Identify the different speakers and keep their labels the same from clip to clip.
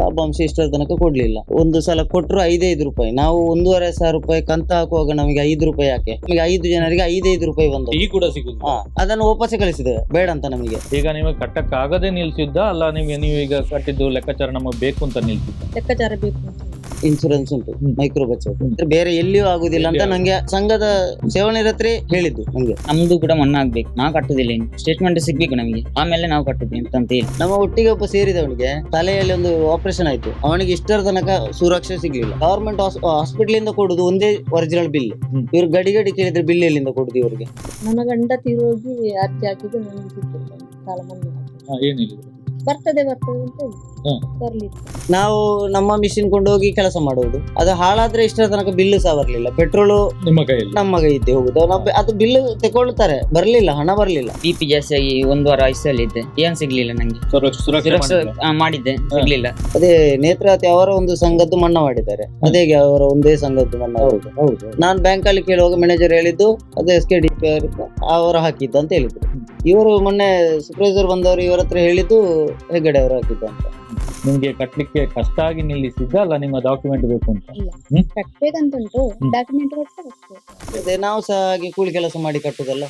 Speaker 1: ಲಾಭಾಂಶ ಇಷ್ಟರ ತನಕ ಕೊಡ್ಲಿಲ್ಲ. ಒಂದು ಸಲ ಕೊಟ್ಟರು ಐದೈದು ರೂಪಾಯಿ. ನಾವು ಒಂದೂವರೆ ಸಾವಿರ ರೂಪಾಯಿ ಕಂತ ಹಾಕುವಾಗ ನಮಗೆ ಐದು ರೂಪಾಯಿ ಯಾಕೆ? ನಮಗೆ ಐದು ಜನರಿಗೆ ಐದೈದು ರೂಪಾಯಿ ಬಂದು
Speaker 2: ಈ ಕೂಡ ಸಿಗುದು.
Speaker 1: ಹಾ ಅದನ್ನು ವಾಪಸ್ ಕಳಿಸಿದ್ದೇವೆ. ಬೇಡ ಅಂತ ನಮಗೆ.
Speaker 2: ಈಗ ನೀವು ಕಟ್ಟಕ್ಕಾಗದೆ ನಿಲ್ಸಿದ್ದ ಅಲ್ಲ ನಿಮಗೆ ನೀವು ಈಗ ಕಟ್ಟಿದ್ದು ಲೆಕ್ಕಾಚಾರ ನಮಗೆ ಬೇಕು ಅಂತ ನಿಲ್ಸಿದ್ದ?
Speaker 3: ಲೆಕ್ಕಾಚಾರ ಬೇಕು
Speaker 1: ಇನ್ಶೂರೆನ್ಸ್ ಉಂಟು. ಮೈಕ್ರೋ ಬಚತ್ ಬೇರೆ ಎಲ್ಲಿಯೂ ಆಗುದಿಲ್ಲ ಅಂತ ನಂಗೆ ಸಂಘದ ಸೇವನಿರತ್ರೆ ಹೇಳಿದ್ದು ನಂಗೆ.
Speaker 4: ನಮ್ದು ಕೂಡ ಮಣ್ಣು ಆಗ್ಬೇಕು. ನಾ ಕಟ್ಟುದಿಲ್ಲ ಇನ್ನು. ಸ್ಟೇಟ್ಮೆಂಟ್ ಸಿಗ್ಬೇಕು ನಮಗೆ. ಆಮೇಲೆ ನಾವು ಕಟ್ಟುದು ಅಂತ ಹೇಳಿ.
Speaker 1: ನಮ್ಮ ಒಟ್ಟಿಗೆ ಒಬ್ಬ ಸೇರಿದವನಿಗೆ ತಲೆಯಲ್ಲಿ ಒಂದು ಆಪರೇಷನ್ ಆಯ್ತು. ಅವನಿಗೆ ಇಷ್ಟರ ತನಕ ಸುರಕ್ಷೆ ಸಿಗ್ಲಿಲ್ಲ. ಗವರ್ಮೆಂಟ್ ಹಾಸ್ಪಿಟಲ್ ಇಂದ ಕೊಡುದು ಒಂದೇ ಒರಿಜಿನಲ್ ಬಿಲ್. ಇವ್ರು ಗಡಿ ಗಡಿ ಕೇಳಿದ್ರೆ ಬಿಲ್ ಎಲ್ಲಿಂದ ಕೊಡುದು ಇವರಿಗೆ?
Speaker 3: ನನ್ನ ಗಂಡ ತೀರೋಗಿ ಅರ್ಜಿ ಹಾಕಿದ್ದು ನನಗೆ ಸಿಕ್ಕಿಲ್ಲ ಸಾಲ ಮನ್ನಾ.
Speaker 2: ಏನಿಲ್ಲ
Speaker 3: ಬರ್ತದೆ ಬರ್ತದೆ ಅಂತ ಹೇಳಿ.
Speaker 2: ಹ್ಮ್.
Speaker 3: ಬರ್ಲಿಲ್ಲ.
Speaker 1: ನಾವು ನಮ್ಮ ಮಿಷಿನ್ ಕೊಂಡೋಗಿ ಕೆಲಸ ಮಾಡುವುದು. ಅದು ಹಾಳಾದ್ರೆ ಇಷ್ಟರ ತನಕ ಬಿಲ್ ಸಹ ಬರ್ಲಿಲ್ಲ. ಪೆಟ್ರೋಲು
Speaker 2: ನಿಮ್ಮ ಕೈಯಲ್ಲಿ.
Speaker 1: ನಮ್ಮ ಇದ್ದೆ ಹೋಗುದು. ನಾವು ಅದು ಬಿಲ್ ತಗೊಳ್ತಾರೆ ಬರ್ಲಿಲ್ಲ ಹಣ ಬರ್ಲಿಲ್ಲ.
Speaker 4: ಬಿ ಪಿ ಜಾಸ್ತಿ ಆಗಿ ಒಂದು ವಾರ ಐಸಲ್ಲಿ ಇದ್ದೆ ಏನ್ ಸಿಗ್ಲಿಲ್ಲ ನಂಗೆ?
Speaker 2: ಸುರಕ್ಷ- ಸುರಕ್ಷೆ
Speaker 4: ಸುರಕ್ಷಾ
Speaker 2: ಮಾಡಿದ್ರಾ?
Speaker 4: ಆ, ಮಾಡಿದ್ದೆ. ಸಿಗ್ಲಿಲ್ಲ.
Speaker 1: ಅದೇ ನೇತ್ರಾವತಿ ಅವರ ಒಂದು ಸಂಘದ್ದು ಮನ್ನಾ ಮಾಡಿದ್ದಾರೆ. ಅದೇ ಅವರ ಒಂದೇ ಸಂಘದ್ದು ಮನ್ನಾ
Speaker 2: ಹೌದು ಹೌದು
Speaker 1: ನಾನು ಬ್ಯಾಂಕ್ ಅಲ್ಲಿ ಕೇಳುವಾಗ ಮ್ಯಾನೇಜರ್ ಹೇಳಿದ್ದು ಅದು ಎಸ್ ಕೆ ಡಿ ಪಿ ಅವರು ಹಾಕಿದ್ದು ಅಂತ ಹೇಳಿದ್ರು. ಇವರು ಮೊನ್ನೆ ಸೂಪರ್ವೈಸರ್ ಬಂದವರು ಇವರ ಹತ್ರ ಹೇಳಿದ್ದು ಹೆಗ್ಗಡೆ ಅವರು ಹಾಕಿದ್ದು ಅಂತ.
Speaker 2: ನಿಮ್ಗೆ ಕಟ್ಲಿಕ್ಕೆ ಕಷ್ಟ ಆಗಿ ನಿಲ್ಲಿಸಿದ್ದ ಅಲ್ಲ ನಿಮ್ಮ ಡಾಕ್ಯುಮೆಂಟ್ ಬೇಕು ಅಂತ?
Speaker 3: ಕಟ್ಬೇಕಂತ ಉಂಟು ಡಾಕ್ಯುಮೆಂಟ್
Speaker 1: ಅದೇ ನಾವು ಸಹ ಹಾಗೆ ಕೂಲಿ ಕೆಲಸ ಮಾಡಿ ಕಟ್ಟುದಲ್ಲ.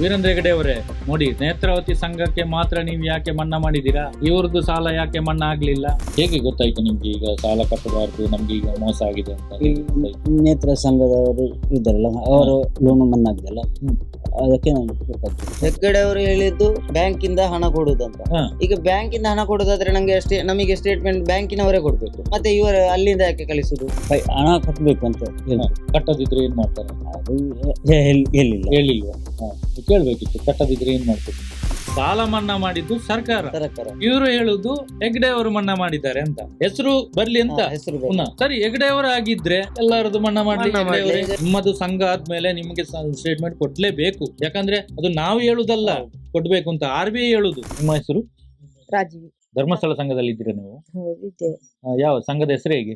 Speaker 2: ವೀರೇಂದ್ರ ಹೆಗಡೆ ಅವರೇ ನೋಡಿ ನೇತ್ರಾವತಿ ಸಂಘಕ್ಕೆ ಮಾತ್ರ ನೀವು ಯಾಕೆ ಮನ್ನಾ ಮಾಡಿದ್ದೀರಾ? ಇವ್ರದ್ದು ಸಾಲ ಯಾಕೆ ಮನ್ನಾ ಆಗ್ಲಿಲ್ಲ? ಹೇಗೆ ಗೊತ್ತಾಯ್ತು ನಿಮ್ಗೆ ಈಗ ಸಾಲ ಕಟ್ಟಬಾರ್ದು ನಮ್ಗೆ ಈಗ ಮೋಸ ಆಗಿದೆ ಅಂತ? ಹೇಗೆ ಗೊತ್ತಾಯ್ತು?
Speaker 1: ನೇತ್ರ ಸಂಘದವರು ಇದ್ದಾರಲ್ಲ ಅವರು ಲೋನ್ ಮನ್ನಾ
Speaker 2: ಹ್ಮ್.
Speaker 1: ಅದಕ್ಕೆ ನಾನು ಹೆಗ್ಗಡೆ ಅವರು ಹೇಳಿದ್ದು ಬ್ಯಾಂಕ್ ಇಂದ ಹಣ ಕೊಡುದಂತ.
Speaker 2: ಹಾ.
Speaker 1: ಈಗ ಬ್ಯಾಂಕ್ ಇಂದ ಹಣ ಕೊಡೋದಾದ್ರೆ ನಂಗೆ ಅಷ್ಟೇ ನಮಗೆ ಸ್ಟೇಟ್ಮೆಂಟ್ ಬ್ಯಾಂಕಿನವರೇ ಕೊಡ್ಬೇಕು. ಮತ್ತೆ ಇವರು ಅಲ್ಲಿಂದ ಯಾಕೆ ಕಳಿಸುದು? ಹಣ ಕಟ್ಟಬೇಕು ಅಂತ.
Speaker 2: ಕಟ್ಟದಿದ್ರೆ ಏನ್ ಮಾಡ್ತಾರೆ?
Speaker 1: ಅದು ಹೇಳಿಲ್ಲ.
Speaker 2: ಹೇಳಿಲ್ವಾ? ಹಾ. ಕೇಳ್ಬೇಕಿತ್ತು. ಕಟ್ಟದಿದ್ರೆ ಏನ್ ಮಾಡ್ತಾರೆ? ಸಾಲ ಮನ್ನಾ ಮಾಡಿದ್ದು ಸರ್ಕಾರ.
Speaker 1: ಸರ್ಕಾರ.
Speaker 2: ಇವರು ಹೇಳುದು ಹೆಗ್ಡೆ ಅವರು ಮನ್ನಾ ಮಾಡಿದ್ದಾರೆ ಅಂತ. ಹೆಸರು ಬರ್ಲಿ ಅಂತ?
Speaker 1: ಹೆಸರು
Speaker 2: ಪುನಃ. ಸರಿ ಹೆಗ್ಡೆ ಅವರು ಆಗಿದ್ರೆ ಎಲ್ಲರದು ಮನ್ನಾ ಮಾಡ್ಲಿ
Speaker 1: ಮನ್ನಾ
Speaker 2: ಹೆಗ್ಡೆ ಅವರೇ. ನಿಮ್ಮದು ಸಂಘ ಆದ್ಮೇಲೆ ನಿಮಗೆ ಸ್ಟೇಟ್ಮೆಂಟ್ ಕೊಡ್ಲೇಬೇಕು. ಯಾಕಂದ್ರೆ ಅದು ನಾವು ಹೇಳುದಲ್ಲ. ಕೊಡ್ಬೇಕು ಅಂತ ಆರ್ ಬಿ ಐ ಹೇಳುದು. ನಿಮ್ಮ ಹೆಸರು?
Speaker 3: ರಾಜೀವಿ.
Speaker 2: ಧರ್ಮಸ್ಥಳ ಸಂಘದಲ್ಲಿ ಇದ್ದೀರಾ ನೀವು?
Speaker 3: ಹೌದು ಇದ್ದೇವೆ
Speaker 2: ಆ, ಯಾವ ಸಂಘದ ಹೆಸರು ಹೇಗೆ?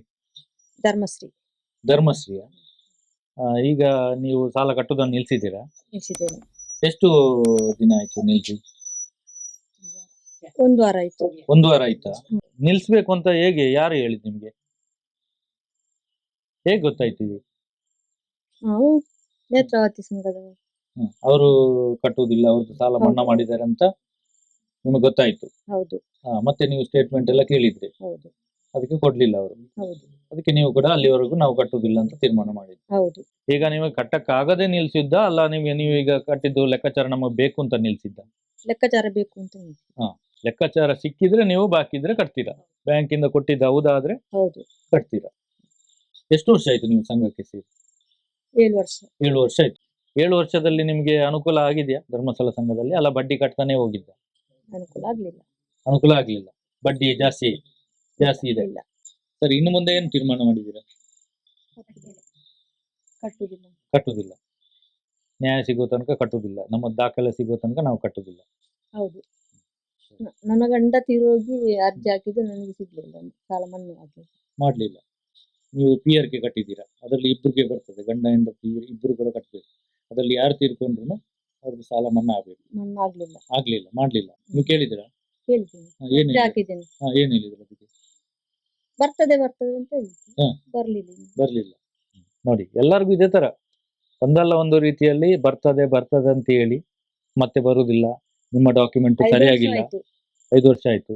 Speaker 3: ಧರ್ಮಶ್ರೀ.
Speaker 2: ಧರ್ಮಶ್ರೀಯ? ಆ, ಈಗ ನೀವು ಸಾಲ ಕಟ್ಟುದನ್ನು ನಿಲ್ಸಿದ್ದೀರಾ?
Speaker 3: ನಿಲ್ಸಿದ್ದೇನೆ.
Speaker 2: ಎಷ್ಟು ದಿನ ಆಯ್ತು ನಿಲ್ಸಿ?
Speaker 3: ಒಂದು ವಾರ ಆಯ್ತು.
Speaker 2: ಒಂದು ವಾರ ಆಯ್ತಾ? ನಿಲ್ಸ್ಬೇಕು ಅಂತ ಹೇಗೆ? ಯಾರು ಹೇಳಿದ್ ನಿಮ್ಗೆ? ಹೇಗೆ ಗೊತ್ತಾಯ್ತು ಇದು
Speaker 3: ನಾವು ನೇತ್ರಾವತಿ ಸಂಘದ
Speaker 2: ಅವರು ಕಟ್ಟುವುದಿಲ್ಲ ಅವ್ರದ್ದು ಸಾಲ ಮನ್ನಾ. ಮಾಡಿದ್ದಾರೆ ಅಂತ ನಿಮಗೆ ಗೊತ್ತಾಯ್ತು.
Speaker 3: ಹೌದು.
Speaker 2: ಮತ್ತೆ ನೀವು ಸ್ಟೇಟ್ಮೆಂಟ್ ಎಲ್ಲ ಕೇಳಿದ್ರಿ.
Speaker 3: ಹೌದು.
Speaker 2: ಅದಕ್ಕೆ ಕೊಡ್ಲಿಲ್ಲ ಅವರು.
Speaker 3: ಹೌದು.
Speaker 2: ಅದಕ್ಕೆ ನೀವು ಕೂಡ ಅಲ್ಲಿವರೆಗೂ ನಾವು ಕಟ್ಟುವುದಿಲ್ಲ ಅಂತ ತೀರ್ಮಾನ ಮಾಡಿದ್ರಿ.
Speaker 3: ಹೌದು.
Speaker 2: ಈಗ ನೀವು ಕಟ್ಟಕ್ಕಾಗದೆ ನಿಲ್ಸಿದ್ದ ಅಲ್ಲ ನಿಮ್ಗೆ ನೀವು ಈಗ ಕಟ್ಟಿದ್ದು ಲೆಕ್ಕಾಚಾರ ನಮಗೆ ಬೇಕು ಅಂತ ನಿಲ್ಸಿದ್ದ?
Speaker 3: ಲೆಕ್ಕಾಚಾರ ಬೇಕು ಅಂತ ಹೇಳಿ.
Speaker 2: ಲೆಕ್ಕಾಚಾರ ಸಿಕ್ಕಿದ್ರೆ ನೀವು ಬಾಕಿ ಇದ್ರೆ ಕಟ್ತೀರಾ? ಬ್ಯಾಂಕಿಂದ ಕೊಟ್ಟಿದ್ದ ಹೌದಾದ್ರೆ
Speaker 3: ಹೌದು.
Speaker 2: ಕಟ್ತೀರಾ? ಎಷ್ಟು ವರ್ಷ ಆಯ್ತು ನೀವು ಸಂಘಕ್ಕೆ ಸೇರಿ?
Speaker 3: ಏಳು ವರ್ಷ.
Speaker 2: ಏಳು ವರ್ಷ ಆಯ್ತು. ಏಳು ವರ್ಷದಲ್ಲಿ ನಿಮ್ಗೆ ಅನುಕೂಲ ಆಗಿದೆಯಾ? ಧರ್ಮಸ್ಥಳ ಸಂಘದಲ್ಲಿ? ಅಲ್ಲ ಬಡ್ಡಿ ಕಟ್ತಾನೆ ಹೋಗಿದ್ದ?
Speaker 3: ಅನುಕೂಲ ಆಗ್ಲಿಲ್ಲ.
Speaker 2: ಅನುಕೂಲ ಆಗ್ಲಿಲ್ಲ. ಬಡ್ಡಿ ಜಾಸ್ತಿ ಜಾಸ್ತಿ ಇದೆ
Speaker 3: ಇಲ್ಲ
Speaker 2: ಸರಿ ಇನ್ನು ಮುಂದೆ ಏನು ತೀರ್ಮಾನ ಮಾಡಿದ್ದೀರಾ?
Speaker 3: ಕಟ್ಟುದಿಲ್ಲ.
Speaker 2: ಕಟ್ಟುದಿಲ್ಲ. ನ್ಯಾಯ ಸಿಗೋ ತನಕ ಕಟ್ಟುದಿಲ್ಲ. ನಮ್ಮ ದಾಖಲೆ ಸಿಗೋ ತನಕ ನಾವು ಕಟ್ಟುದಿಲ್ಲ.
Speaker 3: ಹೌದು. ನ- ನನ್ನ ಗಂಡ ತಿರೋಗಿ ಅರ್ಜಿ ಹಾಕಿದ್ದು ನನಗೆ ಸಿಗ್ಲಿಲ್ಲ ಸಾಲ ಮನ್ನಾ
Speaker 2: ಮಾಡ್ಲಿಲ್ಲ. ನೀವು ಪಿ ಆರ್ ಕೆ ಕಟ್ಟಿದ್ದೀರಾ? ಅದರಲ್ಲಿ ಇಬ್ಬರಿಗೆ ಬರ್ತದೆ. ಗಂಡ ಹೆಂಡತಿ ಇಬ್ಬರು ಕೂಡ ಕಟ್ಟಬೇಕು ಅದರಲ್ಲಿ ಯಾರು ತೀರ್ಕೊಂಡ್ರು? ಅವ್ರದ್ದು ಸಾಲ ಮನ್ನಾ ಆಗ್ಬೇಕು
Speaker 3: ಆಗ್ಲಿಲ್ಲ.
Speaker 2: ಆಗ್ಲಿಲ್ಲ ಮಾಡ್ಲಿಲ್ಲ. ನೀವು ಕೇಳಿದಿರಾ
Speaker 3: ಕೇಳ್ತೀನಿ.
Speaker 2: ಏನ್
Speaker 3: ಅರ್ಜಿ ಹಾಕಿದ್ದೇನೆ.
Speaker 2: ಹಾ, ಏನ್ ಹೇಳಿದ್ರು ಅದಕ್ಕೆ?
Speaker 3: ಬರ್ತದೆ ಬರ್ತದೆ ಅಂತ. ಬರ್ಲಿಲ್ಲ ಇನ್ನು.
Speaker 2: ಬರ್ಲಿಲ್ಲ. ನೋಡಿ ಎಲ್ಲರಿಗೂ ಇದೇ ತರ. ಒಂದಲ್ಲ ಒಂದು ರೀತಿಯಲ್ಲಿ ಬರ್ತದೆ ಬರ್ತದೆ ಅಂತ ಹೇಳಿ ಮತ್ತೆ ಬರುದಿಲ್ಲ ನಿಮ್ಮ ಡಾಕ್ಯುಮೆಂಟ್
Speaker 3: ಐದು ವರ್ಷ
Speaker 2: ಸರಿಯಾಗಿಲ್ಲ
Speaker 3: ಆಯ್ತು.
Speaker 2: ಐದು ವರ್ಷ ಆಯ್ತು.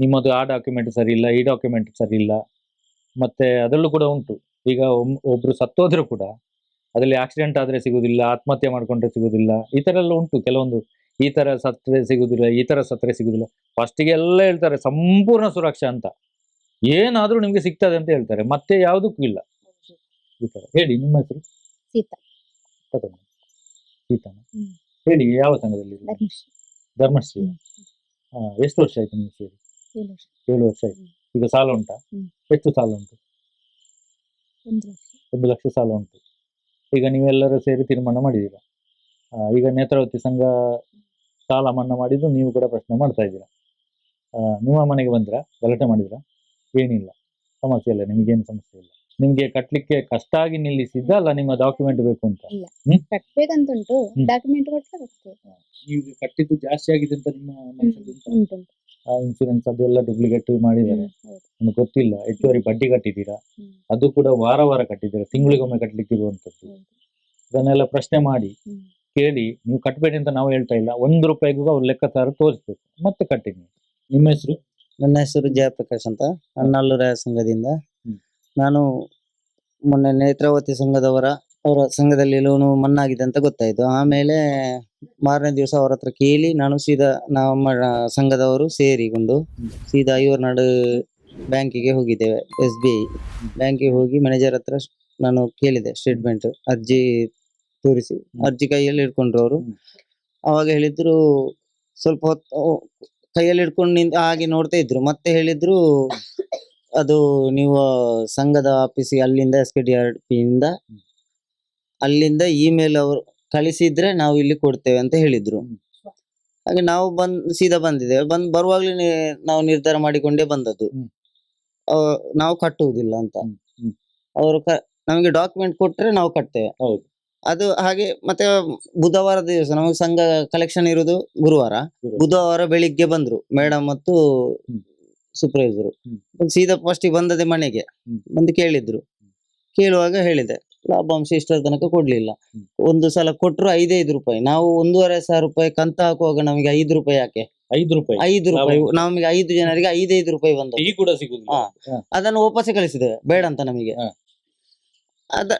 Speaker 2: ನಿಮ್ಮದು ಆ ಡಾಕ್ಯುಮೆಂಟ್ ಸರಿ ಇಲ್ಲ ಈ ಡಾಕ್ಯುಮೆಂಟ್ ಸರಿ ಇಲ್ಲ. ಮತ್ತೆ ಅದರಲ್ಲೂ ಕೂಡ ಉಂಟು. ಈಗ ಒಮ್- ಒಬ್ರು ಸತ್ತೋದ್ರು ಕೂಡ ಅದರಲ್ಲಿ ಆಕ್ಸಿಡೆಂಟ್ ಆದ್ರೆ ಸಿಗುವುದಿಲ್ಲ ಆತ್ಮಹತ್ಯೆ ಮಾಡ್ಕೊಂಡ್ರೆ ಸಿಗುವುದಿಲ್ಲ ಈ ಥರ ಎಲ್ಲ ಉಂಟು. ಕೆಲವೊಂದು ಈ ಥರ ಸತ್ರೆ ಸಿಗುವುದಿಲ್ಲ ಈ ಥರ ಸತ್ರೆ ಸಿಗುವುದಿಲ್ಲ ಫಸ್ಟಿಗೆ ಎಲ್ಲ ಹೇಳ್ತಾರೆ ಸಂಪೂರ್ಣ ಸುರಕ್ಷಾ ಅಂತ. ಏನಾದರೂ ನಿಮಗೆ ಸಿಗ್ತದೆ ಅಂತ ಹೇಳ್ತಾರೆ ಮತ್ತೆ ಯಾವುದಕ್ಕೂ ಇಲ್ಲ. ಈ ಥರ ಹೇಳಿ ನಿಮ್ಮ ಹೆಸರು?
Speaker 3: ಸೀತಾ.
Speaker 2: ಸೀತಾನ ಹೇಳಿ ಯಾವ ಸಂಘದಲ್ಲಿ?
Speaker 3: ಧರ್ಮಶ್ರೀ.
Speaker 2: ಎಷ್ಟು ವರ್ಷ ಆಯ್ತು ನಿಮ್ಮ ಸೇರಿ?
Speaker 3: ಏಳು ವರ್ಷ.
Speaker 2: ಆಯ್ತು. ಈಗ ಸಾಲ ಉಂಟಾ. ಎಷ್ಟು ಸಾಲ ಉಂಟು?
Speaker 3: ಒಂದು ಲಕ್ಷ
Speaker 2: ಸಾಲ ಉಂಟು. ಈಗ ನೀವೆಲ್ಲರೂ ಸೇರಿ ತೀರ್ಮಾನ ಮಾಡಿದ್ದೀರಾ? ಆ, ಈಗ ನೇತ್ರಾವತಿ ಸಂಘ ಸಾಲ ಮನ್ನಾ ಮಾಡಿದ್ದು ನೀವು ಕೂಡ ಪ್ರಶ್ನೆ ಮಾಡ್ತಾ ಇದ್ದೀರಾ? ಆ, ನಿಮ್ಮ ಮನೆಗೆ ಬಂದಿರಾ? ಗಲಾಟೆ ಮಾಡಿದ್ರಾ? ಏನಿಲ್ಲ. ಸಮಸ್ಯೆ ಇಲ್ಲ ನಿಮಗೇನು ಸಮಸ್ಯೆ ಇಲ್ಲ. ನಿಮ್ಗೆ ಕಟ್ಲಿಕ್ಕೆ ಕಷ್ಟ ಆಗಿ ನಿಲ್ಲಿಸಿದ್ದ ಅಲ್ಲ ನಿಮ್ಮ ಡಾಕ್ಯುಮೆಂಟ್ ಬೇಕು ಅಂತ?
Speaker 3: ಕಟ್ಬೇಕಂತ ಉಂಟು ಡಾಕ್ಯುಮೆಂಟ್ ಕೊಟ್ಟರೆ ಕಟ್ತೇವೆ
Speaker 2: ನೀವು ಕಟ್ಟಿದ್ದು ಜಾಸ್ತಿ ಆಗಿದೆ ಅಂತ ನಿಮ್ಮ ಮನಸ್ಸಲ್ಲಿ ಉಂಟಾ? ಆ ಇನ್ಸೂರೆನ್ಸ್ ಅದೆಲ್ಲ ಡೂಪ್ಲಿಕೇಟ್ ಮಾಡಿದ್ದಾರೆ. ನಮಗೆ ಗೊತ್ತಿಲ್ಲ. ಹೆಚ್ಚುವರಿ ಬಡ್ಡಿ ಕಟ್ಟಿದ್ದೀರಾ? ಅದು ಕೂಡ ವಾರ ವಾರ ಕಟ್ಟಿದ್ದೀರಾ? ತಿಂಗಳಿಗೊಮ್ಮೆ ಕಟ್ಲಿಕ್ಕೆ ಇರುವಂತದ್ದು ಇದನ್ನೆಲ್ಲ ಪ್ರಶ್ನೆ ಮಾಡಿ. ಕೇಳಿ ನೀವು ಕಟ್ಟಬೇಡಿ ಅಂತ ನಾವು ಹೇಳ್ತಾ ಇಲ್ಲ. ಒಂದು ರೂಪಾಯಿಗೂ ಅವ್ರು ಲೆಕ್ಕಾಚಾರ ತೋರಿಸ್ಬೇಕು. ಮತ್ತೆ ಕಟ್ಟಿ ನೀವು ನಿಮ್ಮ ಹೆಸರು?
Speaker 1: ನನ್ನ ಹೆಸರು ಜಯಪ್ರಕಾಶ್ ಅಂತ. ಅಣ್ಣಲ್ಲೂರ ಸಂಘದಿಂದ.
Speaker 2: ಹ್ಮ್.
Speaker 1: ನಾನು ಮೊನ್ನೆ ನೇತ್ರಾವತಿ ಸಂಘದವರ ಅವರ ಸಂಘದಲ್ಲಿ ಲೋನು ಮನ್ನಾಗಿದೆ ಅಂತ ಗೊತ್ತಾಯ್ತು. ಆಮೇಲೆ ಮಾರನೇ ದಿವಸ ಅವ್ರ ಹತ್ರ ಕೇಳಿ ನಾನು ಸೀದಾ ನಮ್ಮ ಸಂಘದವರು ಸೇರಿಕೊಂಡು ಸೀದಾ ಐವರ್ನಾಡು ಬ್ಯಾಂಕಿಗೆ ಹೋಗಿದ್ದೇವೆ, ಎಸ್ ಬಿ ಐ. ಬ್ಯಾಂಕಿಗೆ ಹೋಗಿ ಮ್ಯಾನೇಜರ್ ಹತ್ರ ನಾನು ಕೇಳಿದೆ ಸ್ಟೇಟ್ಮೆಂಟ್ ಅರ್ಜಿ ತೋರಿಸಿ. ಅರ್ಜಿ ಕೈಯಲ್ಲಿ ಇಟ್ಕೊಂಡ್ರು ಅವರು. ಅವಾಗ ಹೇಳಿದ್ರು ಸ್ವಲ್ಪ ಹೊತ್ತು ಕೈಯಲ್ಲಿ ಹಿಡ್ಕೊಂಡು ನಿಂತ, ಹಾಗೆ ನೋಡ್ತಾ ಇದ್ರು. ಮತ್ತೆ ಹೇಳಿದ್ರು ಅದು ನೀವು ಸಂಘದ ಆಫೀಸಿಗೆ ಅಲ್ಲಿಂದ S K D R P ಇಂದ ಅಲ್ಲಿಂದ ಇಮೇಲ್ ಅವರು ಕಳಿಸಿದ್ರೆ ನಾವು ಇಲ್ಲಿ ಕೊಡ್ತೇವೆ ಅಂತ ಹೇಳಿದ್ರು. ಹಾಗೆ ನಾವು ಬಂದ್ ಸೀದಾ ಬಂದಿದ್ದೇವೆ. ಬಂದ್ ಬರುವಾಗ್ಲೇ ನಾವು ನಿರ್ಧಾರ ಮಾಡಿಕೊಂಡೇ ಬಂದದ್ದು. ನಾವು ಕಟ್ಟುವುದಿಲ್ಲ ಅಂತ. ಅವರು ನಮಗೆ ಡಾಕ್ಯುಮೆಂಟ್ ಕೊಟ್ರೆ ನಾವು ಕಟ್ತೇವೆ.
Speaker 2: ಹೌದು.
Speaker 1: ಅದು ಹಾಗೆ ಮತ್ತೆ ಬುಧವಾರ ದಿವಸ ನಮಗೆ ಸಂಘ ಕಲೆಕ್ಷನ್ ಇರುವುದು ಗುರುವಾರ. ಬುಧವಾರ ಬೆಳಿಗ್ಗೆ ಬಂದ್ರು ಮೇಡಮ್ ಮತ್ತು ಸೂಪರ್ವೈಸರ್. ಸೀದಾ ಫಸ್ಟ್ ಬಂದದೆ ಮನೆಗೆ. ಬಂದು ಕೇಳಿದ್ರು. ಕೇಳುವಾಗ ಹೇಳಿದೆ. ಲಾಭಾಂಶ ಇಷ್ಟರ ತನಕ ಕೊಡ್ಲಿಲ್ಲ. ಒಂದು ಸಲ ಕೊಟ್ರು ಐದೈದು ರೂಪಾಯಿ. ನಾವು ಒಂದೂವರೆ ಸಾವಿರ ರೂಪಾಯಿ ಕಂತ ಹಾಕುವಾಗ ನಮಗೆ ಐದು ರೂಪಾಯಿ ಯಾಕೆ?
Speaker 2: ಐದು ರೂಪಾಯಿ.
Speaker 1: ಐದು ರೂಪಾಯಿ. ನಮಗೆ ಐದು ಜನರಿಗೆ ಐದೈದು ರೂಪಾಯಿ ಬಂದು
Speaker 2: ಈ ಕೂಡ ಸಿಗುದು.
Speaker 1: ಅದನ್ನು ವಾಪಸ್ ಕಳಿಸಿದ್ದೇವೆ. ಬೇಡ ಅಂತ ನಮಗೆ. ಅದ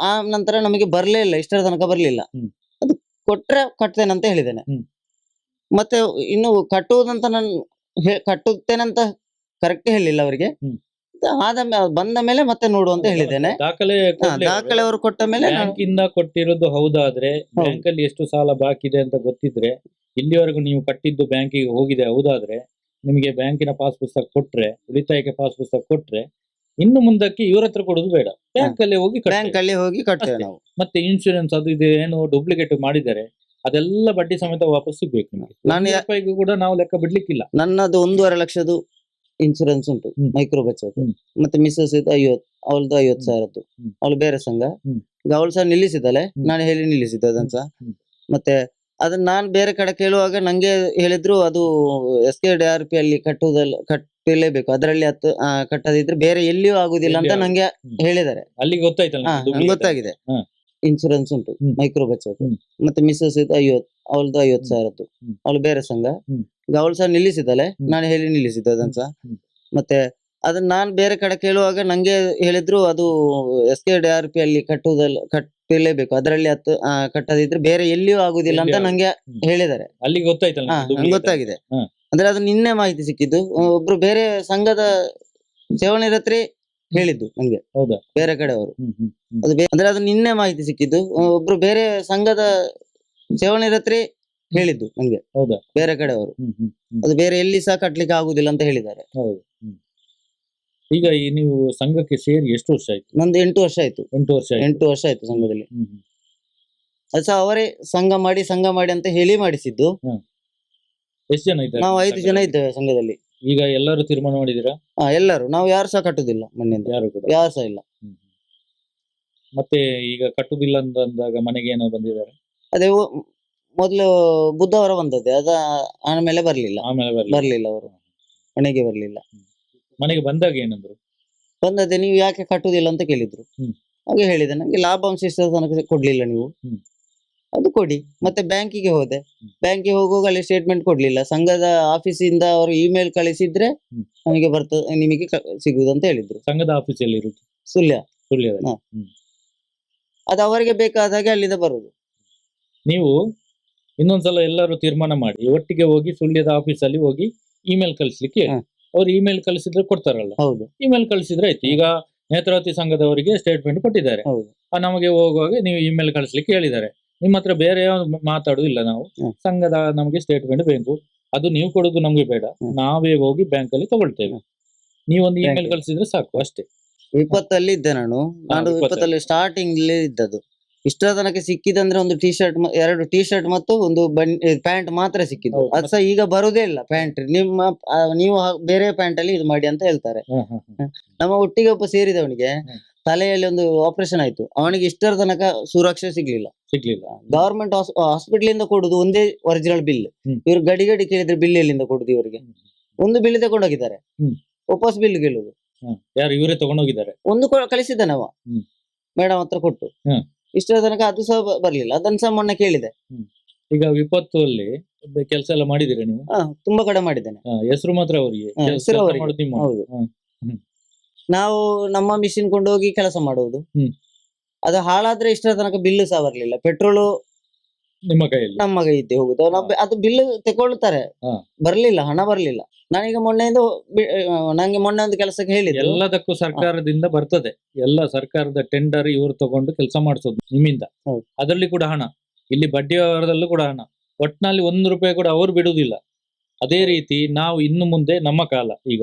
Speaker 1: ಆ ನಂತರ ನಮಗೆ ಬರ್ಲೇ ಇಲ್ಲ. ಇಷ್ಟರ ತನಕ ಬರ್ಲಿಲ್ಲ. ಅದು ಕೊಟ್ರೆ ಕಟ್ತೇನೆ ಅಂತ ಹೇಳಿದ್ದೇನೆ. ಮತ್ತೆ ಇನ್ನು ಕಟ್ಟುವುದಂತ ನಾನು ಕಟ್ಟುತ್ತೇನೆ ಕಟ್ಟುತ್ತೇನಂತ ಕರೆಕ್ಟ್ ಹೇಳಿಲ್ಲ ಅವರಿಗೆ. ಆದ ಮೇ- ಬಂದ ಮೇಲೆ ಮತ್ತೆ ನೋಡು ಅಂತ ಹೇಳಿದ್ದೇನೆ
Speaker 2: ದಾಖಲೆ
Speaker 1: ಹಾ,
Speaker 2: ಕೊಡ್ಲೇಬೇಕು.
Speaker 1: ದಾಖಲೆ ಅವರು ಕೊಟ್ಟ ಮೇಲೆ ನಾನು-
Speaker 2: ಬ್ಯಾಂಕ್ ಇಂದ ಕೊಟ್ಟಿರೋದು ಹೌದಾದ್ರೆ
Speaker 1: ಹೌದು.
Speaker 2: ಬ್ಯಾಂಕ್ ಅಲ್ಲಿ ಎಷ್ಟು ಸಾಲ ಬಾಕಿ ಇದೆ ಅಂತ ಗೊತ್ತಿದ್ರೆ ಇಲ್ಲಿವರೆಗೂ ನೀವು ಕಟ್ಟಿದ್ದು ಬ್ಯಾಂಕಿಗೆ ಹೋಗಿದೆ ಹೌದಾದ್ರೆ ನಿಮಗೆ ಬ್ಯಾಂಕಿನ ಪಾಸ್ ಪುಸ್ತಕ ಕೊಟ್ರೆ ಉಳಿತಾಯಕ್ಕೆ ಪಾಸ್ ಪುಸ್ತಕ ಕೊಟ್ರೆ ಇನ್ನು ಮುಂದಕ್ಕೆ ಇವ್ರ ಹತ್ರ ಕೊಡೋದು ಬೇಡ ಬ್ಯಾಂಕ್ ಅಲ್ಲಿ ಹೋಗಿ ಕಟ್ಟಿ.
Speaker 1: ಬ್ಯಾಂಕ್ ಅಲ್ಲಿ ಹೋಗಿ ಕಟ್ತೇವೆ
Speaker 2: ಅಷ್ಟೇ.
Speaker 1: ನಾವು
Speaker 2: ಮತ್ತೆ ಇನ್ಶೂರೆನ್ಸ್ ಅದು ಇದು ಏನು ಡೂಪ್ಲಿಕೇಟ್ ಮಾಡಿದ್ದಾರೆ ಅದೆಲ್ಲ ಬಡ್ಡಿ ಸಮೇತ ವಾಪಸ್ ಸಿಗ್ಬೇಕು ನಿಮಗೆ
Speaker 1: ನಾನು ಯಾ-
Speaker 2: ರೂಪಾಯಿಗೂ ಕೂಡ ನಾವು ಲೆಕ್ಕ ಬಿಡ್ಲಿಕ್ಕಿಲ್ಲ
Speaker 1: ನನ್ನದು ಒಂದೂವರೆ ಲಕ್ಷದ್ದು ಇನ್ಸೂರೆನ್ಸ್ ಉಂಟು. ಮೈಕ್ರೋ ಬಚತ್ ಮತ್ತೆ ಮಿಸಸ್ ಇದು ಐವತ್ತು ಅವಳದು ಐವತ್ತು. ಸಾವಿರದ್ದು. ಅವಳು ಬೇರೆ ಸಂಘ. ಈಗ ಅವಳು ಸಹ ನಿಲ್ಲಿಸಿದ್ದಾಳೆ
Speaker 2: ಹ್ಮ್.
Speaker 1: ನಾನು ಹೇಳಿ ನಿಲ್ಲಿಸಿದ್ದೆ ಅದನ್ನ ಸಹ. ಮತ್ತೆ ಅದನ್ನ ನಾನು ಬೇರೆ ಕಡೆ ಕೇಳುವಾಗ ನಂಗೆ ಹೇಳಿದ್ರು ಅದು S K D R P ಅಲ್ಲಿ ಕಟ್ಟುವುದಲ್ಲ ಕಟ್ಟಲೇಬೇಕು. ಅದರಲ್ಲಿ ಹತ್ತು ಕಟ್ಟದಿದ್ರೆ ಬೇರೆ ಎಲ್ಲಿಯೂ ಆಗುದಿಲ್ಲ ಅಂತ ನಂಗೆ. ಹೇಳಿದ್ದಾರೆ.
Speaker 2: ಅಲ್ಲಿ ಗೊತ್ತಾಯ್ತಲ್ಲ
Speaker 1: ಗೊತ್ತಾಗಿದೆ.
Speaker 2: ಇನ್ಶೂರೆನ್ಸ್
Speaker 1: ಇನ್ಸೂರೆನ್ಸ್ ಉಂಟು ಮೈಕ್ರೋ ಬಚತ್ ಮತ್ತೆ ಮಿಸಸ್ ಇದು ಐವತ್ತು ಅವಳದು ಐವತ್ತು. ಸಾವಿರದ್ದು. ಅವಳು ಬೇರೆ ಸಂಘ. ಅವಳು ಸಹ ನಿಲ್ಲಿಸಿದ್ದಾಳೆ. ನಾನು ಹೇಳಿ ನಿಲ್ಲಿಸಿದ್ದೆ ಅದನ್ನ ಸಹ ಮತ್ತೆ ಅದನ್ನ ನಾನು ಬೇರೆ ಕಡೆ ಕೇಳುವಾಗ ನಂಗೆ ಹೇಳಿದ್ರು ಅದು S K D R P ಅಲ್ಲಿ ಕಟ್ಟುವುದಲ್ಲ ಕಟ್ಟಲೇಬೇಕು ಅದರಲ್ಲಿ ಹತ್ತು ಕಟ್ಟದಿದ್ರೆ ಬೇರೆ ಎಲ್ಲಿಯೂ ಆಗುದಿಲ್ಲ ಅಂತ ನಂಗೆ. ಹೇಳಿದ್ದಾರೆ.
Speaker 2: ಅಲ್ಲಿಗೆ ಗೊತ್ತಾಯ್ತಲ್ಲ
Speaker 1: ಗೊತ್ತಾಗಿದೆ. ಅಂದ್ರೆ ಅದು ನಿನ್ನೆ ಮಾಹಿತಿ ಸಿಕ್ಕಿದ್ದು. ಒಬ್ರು ಬೇರೆ ಸಂಘದ ಸೇವಣಿರತ್ರಿ ಹೇಳಿದ್ದು ನಂಗೆ.
Speaker 2: ಹೌದಾ?
Speaker 1: ಬೇರೆ ಕಡೆಯವರು
Speaker 2: ಹ್ಮ್ ಹ್ಮ್.
Speaker 1: ಅದು ಅಂದ್ರೆ ಅದು ನಿನ್ನೆ ಮಾಹಿತಿ ಸಿಕ್ಕಿದ್ದು. ಒಬ್ರು ಬೇರೆ ಸಂಘದ ಸೇವನಿರತ್ರಿ ಹೇಳಿದ್ದು ನಂಗೆ
Speaker 2: ಹೌದಾ?
Speaker 1: ಬೇರೆ ಕಡೆಯವರು. ಅದು ಬೇರೆ ಎಲ್ಲಿ ಸಹ ಕಟ್ಲಿಕ್ಕೆ ಆಗುದಿಲ್ಲ ಅಂತ ಹೇಳಿದ್ದಾರೆ.
Speaker 2: ಹೌದು ಈಗ ಈ ನೀವು ಸಂಘಕ್ಕೆ ಸೇರಿ ಎಷ್ಟು ವರ್ಷ ಆಯ್ತು?
Speaker 1: ನಂದು ಎಂಟು ವರ್ಷ ಆಯ್ತು.
Speaker 2: ಎಂಟು ವರ್ಷ ಆಯ್ತು.
Speaker 1: ಎಂಟು ವರ್ಷ ಆಯ್ತು ಸಂಘದಲ್ಲಿ.
Speaker 2: ಹ್ಮ್ ಹ್ಮ್.
Speaker 1: ಅದು ಸಹ ಅವರೇ ಸಂಘ ಮಾಡಿ ಸಂಘ ಮಾಡಿ ಅಂತ ಹೇಳಿ ಮಾಡಿಸಿದ್ದು.
Speaker 2: ಎಷ್ಟು ಜನ ಇದ್ದಾರೆ?
Speaker 1: ನಾವು ಐದು ಜನ ಇದ್ದೇವೆ ಸಂಘದಲ್ಲಿ.
Speaker 2: ಈಗ ಎಲ್ಲರೂ ತೀರ್ಮಾನ ಮಾಡಿದೀರಾ
Speaker 1: ಹಾ ಎಲ್ಲರೂ. ನಾವು ಯಾರು ಸಹ ಕಟ್ಟುದಿಲ್ಲ ಮಣ್ಣಿಂದ.
Speaker 2: ಯಾರು ಕೂಡ.
Speaker 1: ಯಾರು ಸಹ ಇಲ್ಲ.
Speaker 2: ಹ್ಮ್. ಮತ್ತೆ ಈಗ ಕಟ್ಟುದಿಲ್ಲ ಅಂತ ಅಂದಾಗ ಮನೆಗೆ ಏನೋ ಬಂದಿದ್ದಾರೆ?
Speaker 1: ಅದೇ ಒ- ಮೊದ್ಲು ಬುಧವಾರ ಬಂದದ್ದೆ ಅದ ಆಮೇಲೆ ಬರ್ಲಿಲ್ಲ.
Speaker 2: ಆಮೇಲೆ ಬರ್ಲಿ
Speaker 1: ಬರ್ಲಿಲ್ಲ ಅವರು. ಮನೆಗೆ ಬರ್ಲಿಲ್ಲ.
Speaker 2: ಮನೆಗೆ ಬಂದಾಗ ಏನಂದ್ರು?
Speaker 1: ಬಂದದ್ದೆ ನೀವು ಯಾಕೆ ಕಟ್ಟುದಿಲ್ಲ? ಅಂತ ಕೇಳಿದ್ರು.
Speaker 2: ಹ್ಮ್.
Speaker 1: ಹಾಗೆ ಹೇಳಿದೆ ನಂಗೆ ಲಾಭಾಂಶ ಇಷ್ಟ ತನಕ ಕೊಡ್ಲಿಲ್ಲ ನೀವು.
Speaker 2: ಹ್ಮ್.
Speaker 1: ಅದು ಕೊಡಿ. ಮತ್ತೆ ಬ್ಯಾಂಕಿಗೆ ಹೋದೆ.
Speaker 2: ಹ್ಮ್.
Speaker 1: ಬ್ಯಾಂಕಿಗೆ ಹೋಗುವಾಗ ಅಲ್ಲಿ ಸ್ಟೇಟ್ಮೆಂಟ್ ಕೊಡ್ಲಿಲ್ಲ. ಸಂಘದ ಆಫೀಸಿಂದ ಅವರು ಇಮೇಲ್ ಕಳಿಸಿದ್ರೆ
Speaker 2: ಹ್ಮ್.
Speaker 1: ನಮಗೆ ಬರ್ತದೆ ನಿಮಗೆ ಕ- ಸಿಗುವುದು ಅಂತ ಹೇಳಿದ್ರು.
Speaker 2: ಸಂಘದ ಆಫೀಸಲ್ಲಿ ಇರುದು?
Speaker 1: ಸುಳ್ಯ.
Speaker 2: ಸುಳ್ಯದಲ್ಲಿ.
Speaker 1: ಹಾ. ಅದು ಅವರಿಗೆ ಬೇಕಾದ ಹಾಗೆ ಅಲ್ಲಿಂದ ಬರುದು.
Speaker 2: ನೀವು ಇನ್ನೊಂದ್ಸಲ ಎಲ್ಲರೂ ತೀರ್ಮಾನ ಮಾಡಿ ಒಟ್ಟಿಗೆ ಹೋಗಿ ಸುಳ್ಯದ ಆಫೀಸಲ್ಲಿ ಹೋಗಿ ಇಮೇಲ್ ಕಳಿಸ್ಲಿಕ್ಕೆ.
Speaker 1: ಹಾ.
Speaker 2: ಅವ್ರು ಇಮೇಲ್ ಕಳಿಸಿದ್ರೆ ಕೊಡ್ತಾರಲ್ಲ.
Speaker 1: ಹೌದು.
Speaker 2: ಇಮೇಲ್ ಕಳಿಸಿದ್ರೆ ಆಯ್ತು. ಈಗ ನೇತ್ರಾವತಿ ಸಂಘದವರಿಗೆ ಸ್ಟೇಟ್ಮೆಂಟ್ ಕೊಟ್ಟಿದ್ದಾರೆ.
Speaker 1: ಹೌದು.
Speaker 2: ಆ, ನಮಗೆ ಹೋಗುವಾಗ ನೀವು ಇಮೇಲ್ ಕಳಿಸ್ಲಿಕ್ಕೆ ಹೇಳಿದ್ದಾರೆ. ನಿಮ್ಮ ಹತ್ರ ಬೇರೆ ಯಾವ್ದು ಮಾತಾಡುದಿಲ್ಲ ನಾವು.
Speaker 1: ಹ್ಮ್.
Speaker 2: ಸಂಘದ ನಮಗೆ ಸ್ಟೇಟ್ಮೆಂಟ್ ಬೇಕು. ಅದು ನೀವು ಕೊಡೋದು ನಮಗೆ ಬೇಡ.
Speaker 1: ಹ್ಮ್.
Speaker 2: ನಾವೇ ಹೋಗಿ ಬ್ಯಾಂಕ್ ಅಲ್ಲಿ ತಗೊಳ್ತೇವೆ. ನೀವೊಂದು ಇಮೇಲ್. ಕಳಿಸಿದ್ರೆ ಸಾಕು ಅಷ್ಟೇ.
Speaker 1: ವಿಪತ್ತಲ್ಲಿ ಇದ್ದೆ ನಾನು. ನಾನು
Speaker 2: ವಿಪತ್ತಲ್ಲಿ.
Speaker 1: ವಿಪತ್ತಲ್ಲಿ ಸ್ಟಾರ್ಟಿಂಗ್ ಇದ್ದದ್ದು. ಇಷ್ಟರ ತನಕ ಸಿಕ್ಕಿದಂದ್ರೆ ಒಂದು ಟಿ ಶರ್ಟ್ ಎರಡು ಟಿ ಶರ್ಟ್ ಮತ್ತು ಒಂದು ಪ್ಯಾಂಟ್ ಮಾತ್ರ ಸಿಕ್ಕಿದ್ದು. ಅದು ಸಹ ಈಗ ಬರುದೇ ಇಲ್ಲ ಪ್ಯಾಂಟ್ ನಿಮ್ಮ ಆ, ನೀವು ಹಾ- ಬೇರೆ ಪ್ಯಾಂಟ್ ಅಲ್ಲಿ ಇದು ಮಾಡಿ ಅಂತ ಹೇಳ್ತಾರೆ. ನಮ್ಮ ಒಟ್ಟಿಗೆ ಒಬ್ಬ ಸೇರಿದವನಿಗೆ. ತಲೆಯಲ್ಲಿ ಒಂದು ಆಪರೇಷನ್ ಆಯ್ತು ಅವನಿಗೆ ಇಷ್ಟರ ತನಕ ಸುರಕ್ಷೆ ಸಿಗ್ಲಿಲ್ಲ
Speaker 2: ಸಿಗ್ಲಿಲ್ಲ
Speaker 1: ಗವರ್ಮೆಂಟ್ ಹಾಸ್ಪಿಟಲ್ ಇಂದ ಕೊಡುದು ಒಂದೇ ಒರಿಜಿನಲ್ ಬಿಲ್
Speaker 2: ಹ್ಮ್.
Speaker 1: ಇವ್ರು ಗಡಿ ಗಡಿ ಕೇಳಿದ್ರೆ ಬಿಲ್ ಎಲ್ಲಿಂದ ಕೊಡುದು ಇವರಿಗೆ ಒಂದು ಬಿಲ್ ತಗೊಂಡೋಗಿದ್ದಾರೆ
Speaker 2: ಹ್ಮ್.
Speaker 1: ವಾಪಸ್ ಬಿಲ್ ಕೇಳುದು.
Speaker 2: ಯಾರು ಇವರೇ ತಗೊಂಡೋಗಿದ್ದಾರೆ
Speaker 1: ಒಂದು ಕಳಿಸಿದ್ದಾನವ
Speaker 2: ಹ್ಮ್.
Speaker 1: ಮೇಡಮ್ ಹತ್ರ ಕೊಟ್ಟು
Speaker 2: ಹ್ಮ್.
Speaker 1: ಇಷ್ಟರ ತನಕ ಅದು ಸಹ ಬ- ಬರ್ಲಿಲ್ಲ. ಅದನ್ನ ಸಹ ಮೊನ್ನೆ ಕೇಳಿದೆ.
Speaker 2: ಈಗ ವಿಪತ್ತು ಅಲ್ಲಿ ಕೆಲಸ ಎಲ್ಲ ಮಾಡಿದಿರಿ ನೀವು?
Speaker 1: ಹಾ ತುಂಬಾ ಕಡೆ ಮಾಡಿದ್ದೇನೆ.
Speaker 2: ಹೆಸರು ಮಾತ್ರ ಅವರಿಗೆ.
Speaker 1: ಹಾ, ಹೆಸರು ಅವರಿಗೆ.
Speaker 2: ಮಾಡೋದು ನಿಮ್ಮ
Speaker 1: ಹೌದು.
Speaker 2: ಹ್ಮ್.
Speaker 1: ನಾವು ನಮ್ಮ ಮಿಷಿನ್ ಕೊಂಡೋಗಿ ಕೆಲಸ ಮಾಡುವುದು.
Speaker 2: ಹ್ಮ್.
Speaker 1: ಅದು ಹಾಳಾದ್ರೆ ಇಷ್ಟರ ತನಕ ಬಿಲ್ಲು ಸಹ ಬರ್ಲಿಲ್ಲ. ಪೆಟ್ರೋಲು
Speaker 2: ನಿಮ್ಮ ಕೈಯಲ್ಲಿ.
Speaker 1: ನಮ್ಮ ಕೈ ಇದ್ದೆ ಹೋಗುದು ಅದು ಬಿಲ್ ತಗೊಳ್ತಾರೆ.
Speaker 2: ಹಾ.
Speaker 1: ಬರ್ಲಿಲ್ಲ ಹಣ ಬರ್ಲಿಲ್ಲ. ನಾನೀಗ ಮೊನ್ನೆಯಿಂದ ಬಿ- ಆ, ನಂಗೆ ಮೊನ್ನೆ ಒಂದು ಕೆಲಸಕ್ಕೆ ಹೇಳಿದ್ರು.
Speaker 2: ಎಲ್ಲದಕ್ಕೂ ಸರ್ಕಾರದಿಂದ ಬರ್ತದೆ. ಎಲ್ಲ ಸರ್ಕಾರದ ಟೆಂಡರ್ ಇವರು ತಗೊಂಡು ಕೆಲಸ ಮಾಡಿಸೋದು ನಿಮ್ಮಿಂದ.
Speaker 1: ಹೌದು.
Speaker 2: ಅದರಲ್ಲಿ ಕೂಡ ಹಣ. ಇಲ್ಲಿ ಬಡ್ಡಿ ವ್ಯವಹಾರದಲ್ಲೂ ಕೂಡ ಹಣ. ಒಟ್ನಲ್ಲಿ ಒಂದು ರೂಪಾಯಿ ಕೂಡ ಅವರು ಬಿಡುವುದಿಲ್ಲ. ಅದೇ ರೀತಿ ನಾವು ಇನ್ನು ಮುಂದೆ ನಮ್ಮ ಕಾಲ ಈಗ.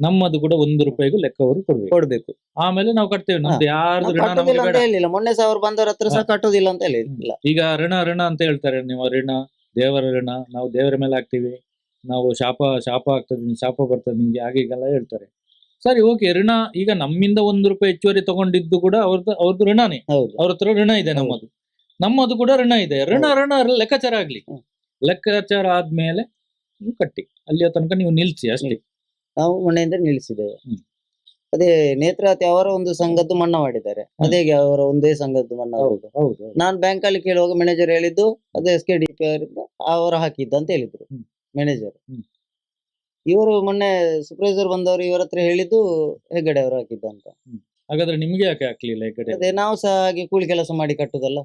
Speaker 2: ನಮ್ಮದು ಕೂಡ ಒಂದು ರೂಪಾಯಿಗೂ ಲೆಕ್ಕ ಅವರು ಕೊಡ್ಬೇಕು.
Speaker 1: ಕೊಡ್ಬೇಕು.
Speaker 2: ಆಮೇಲೆ ನಾವು ಕಟ್ತೇವೆ. ನಮ್ದು
Speaker 1: ಯಾರು
Speaker 2: ಋಣ
Speaker 1: ಕಟ್ಟುದಿಲ್ಲ ಅಂತ
Speaker 2: ಬೇಡ.
Speaker 1: ಹೇಳಿಲ್ಲ. ಮೊನ್ನೆ ಸಹ ಅವ್ರು ಬಂದವ್ರ ಹತ್ರ ಸಹ ಕಟ್ಟುದಿಲ್ಲ ಅಂತ ಹೇಳಿಲ್ಲ
Speaker 2: ಈಗ ಋಣ ಋಣ ಅಂತ ಹೇಳ್ತಾರೆ. ನೀವು ಋಣ ದೇವರ ಋಣ ನಾವು ದೇವರ ಮೇಲೆ ಹಾಕ್ತೀವಿ. ನಾವು ಶಾಪ ಶಾಪ ಆಗ್ತದೆ ನಿಮ್ಗೆ ಶಾಪ ಬರ್ತದೆ ನಿಮ್ಗೆ ಹಾಗೆ ಹೀಗೆಲ್ಲ ಹೇಳ್ತಾರೆ. ಸರಿ ಓಕೆ. ಋಣ ಈಗ ನಮ್ಮಿಂದ ಒಂದು ರೂಪಾಯಿ ಹೆಚ್ಚುವರಿ ತಗೊಂಡಿದ್ದು ಕೂಡ ಅವ್ರದ್ದು ಅವ್ರದ್ದು ಋಣನೇ.
Speaker 1: ಹೌದು.
Speaker 2: ಅವ್ರ ಹತ್ರ ಋಣ ಇದೆ ನಮ್ಮದು. ನಮ್ಮದು ಕೂಡ ಋಣ ಇದೆ. ಋಣ ಋಣ ಲೆಕ್ಕಾಚಾರ ಆಗ್ಲಿ.
Speaker 1: ಹ್ಮ್.
Speaker 2: ಲೆಕ್ಕಾಚಾರ ಆದ್ಮೇಲೆ ನೀವು ಕಟ್ಟಿ. ಅಲ್ಲಿಯ ತನಕ ನೀವು ನಿಲ್ಸಿ ಅಷ್ಟೇ.
Speaker 1: ನಾವು ಮೊನ್ನೆಯಿಂದ ನಿಲ್ಲಿಸಿದ್ದೇವೆ. ಅದೇ ನೇತ್ರಾವತಿ ಅವರ ಒಂದು ಸಂಘದ್ದು ಮನ್ನಾ ಮಾಡಿದ್ದಾರೆ. ಅದೇ ಅವರ ಒಂದೇ ಸಂಘದ್ದು ಮನ್ನಾ ಆಗುದು
Speaker 2: ಹೌದು
Speaker 1: ನಾನು ಬ್ಯಾಂಕ್ ಅಲ್ಲಿ ಕೇಳುವಾಗ ಮ್ಯಾನೇಜರ್ ಹೇಳಿದ್ದು ಅದು ಎಸ್ ಕೆ ಡಿ ಪಿ ಅವರಿಂದ ಅವರು ಹಾಕಿದ್ದು ಅಂತ ಹೇಳಿದ್ರು ಮ್ಯಾನೇಜರ್ ಇವರು ಮೊನ್ನೆ ಸೂಪರ್ವೈಸರ್ ಬಂದವರು ಇವರ ಹತ್ರ ಹೇಳಿದ್ದು ಹೆಗ್ಗಡೆ ಅವರು ಹಾಕಿದ್ದ ಅಂತ.
Speaker 2: ಹಾಗಾದ್ರೆ ನಿಮ್ಗೆ ಯಾಕೆ ಹಾಕ್ಲಿಲ್ಲ ಹೆಗ್ಗಡೆ?
Speaker 1: ಅದೇ ನಾವು ಸಹ ಹಾಗೆ ಕೂಲಿ ಕೆಲಸ ಮಾಡಿ ಕಟ್ಟುದಲ್ಲ.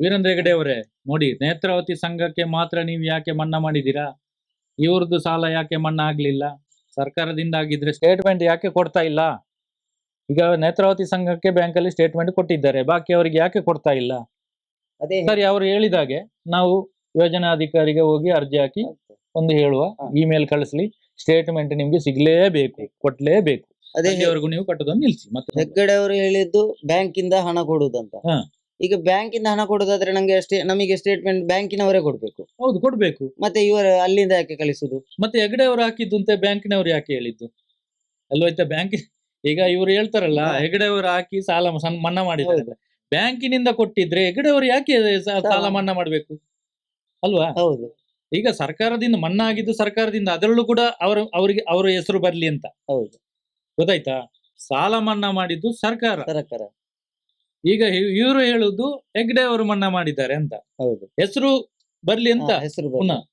Speaker 2: ವೀರೇಂದ್ರ ಹೆಗಡೆ ಅವರೇ ನೋಡಿ ನೇತ್ರಾವತಿ ಸಂಘಕ್ಕೆ ಮಾತ್ರ ನೀವು ಯಾಕೆ ಮನ್ನಾ ಮಾಡಿದ್ದೀರಾ? ಇವ್ರದ್ದು ಸಾಲ ಯಾಕೆ ಮನ್ನಾ ಆಗ್ಲಿಲ್ಲ? ಸರ್ಕಾರದಿಂದ ಆಗಿದ್ರೆ ಸ್ಟೇಟ್ಮೆಂಟ್ ಯಾಕೆ ಕೊಡ್ತಾ ಇಲ್ಲ? ಈಗ ನೇತ್ರಾವತಿ ಸಂಘಕ್ಕೆ ಬ್ಯಾಂಕಲ್ಲಿ ಸ್ಟೇಟ್ಮೆಂಟ್ ಕೊಟ್ಟಿದ್ದಾರೆ ಬಾಕಿ ಅವರಿಗೆ ಯಾಕೆ ಕೊಡ್ತಾ ಇಲ್ಲ?
Speaker 1: ಅದೇ
Speaker 2: ಸರಿ ಅವರು ಹೇಳಿದಾಗೆ ನಾವು ಯೋಜನಾಧಿಕಾರಿಗೆ ಹೋಗಿ ಅರ್ಜಿ ಹಾಕಿ ಒಂದು ಹೇಳುವ ಇಮೇಲ್ ಕಳಿಸ್ಲಿ ಸ್ಟೇಟ್ಮೆಂಟ್ ನಿಮ್ಗೆ ಸಿಗ್ಲೇಬೇಕು ಕೊಟ್ಲೇಬೇಕು
Speaker 1: ಅದೇ
Speaker 2: ಅವ್ರಿಗೂ ನೀವು ಕಟ್ಟೋದನ್ನು ನಿಲ್ಸಿ ಮತ್ತೆ
Speaker 1: ಹೆಗ್ಗಡೆ ಅವರು ಹೇಳಿದ್ದು ಬ್ಯಾಂಕ್ ಇಂದ ಹಣ ಕೊಡುದಂತ.
Speaker 2: ಹಾ.
Speaker 1: ಈಗ ಬ್ಯಾಂಕ್ ಇಂದ ಹಣ ಕೊಡೋದಾದ್ರೆ ನಂಗೆ ಅಷ್ಟೇ ನಮಗೆ ಸ್ಟೇಟ್ಮೆಂಟ್ ಬ್ಯಾಂಕಿನವರೇ ಕೊಡ್ಬೇಕು.
Speaker 2: ಹೌದು ಕೊಡ್ಬೇಕು.
Speaker 1: ಮತ್ತೆ ಇವರು ಅಲ್ಲಿಂದ ಯಾಕೆ ಕಳಿಸುದು?
Speaker 2: ಮತ್ತೆ ಹೆಗಡೆ ಅವರು ಹಾಕಿದ್ದು ಅಂತ ಬ್ಯಾಂಕಿನವ್ರು ಯಾಕೆ ಹೇಳಿದ್ದು? ಅಲ್ವಾಯ್ತಾ ಬ್ಯಾಂಕ್ ಈಗ ಇವರು ಹೇಳ್ತಾರಲ್ಲ. ಹೆಗಡೆ ಅವರು ಹಾಕಿ ಸಾಲ ಮ- ಸಣ್ಣ ಮನ್ನಾ ಮಾಡಿದ್ದಾರೆ ಅಂತ. ಬ್ಯಾಂಕಿನಿಂದ ಕೊಟ್ಟಿದ್ರೆ ಹೆಗಡೆ ಅವರು ಯಾಕೆ ಸಾ- ಸಾಲ ಮನ್ನಾ ಮಾಡ್ಬೇಕು? ಅಲ್ವಾ?
Speaker 1: ಹೌದು.
Speaker 2: ಈಗ ಸರ್ಕಾರದಿಂದ ಮನ್ನಾ ಆಗಿದ್ದು ಸರ್ಕಾರದಿಂದ ಅದರಲ್ಲೂ ಕೂಡ ಅವರು ಅವರಿಗೆ ಅವರ ಹೆಸರು ಬರ್ಲಿ ಅಂತ.
Speaker 1: ಹೌದು.
Speaker 2: ಗೊತ್ತಾಯ್ತಾ? ಸಾಲ ಮನ್ನಾ ಮಾಡಿದ್ದು ಸರ್ಕಾರ.
Speaker 1: ಸರ್ಕಾರ.
Speaker 2: ಈಗ ಇವರು ಹೇಳುದು ಹೆಗ್ಡೆ ಅವರು ಮನ್ನಾ ಮಾಡಿದ್ದಾರೆ ಅಂತ.
Speaker 1: ಹೌದು.
Speaker 2: ಹೆಸರು ಬರ್ಲಿ ಅಂತ?
Speaker 1: ಹೆಸರು.
Speaker 2: ಪುನಃ.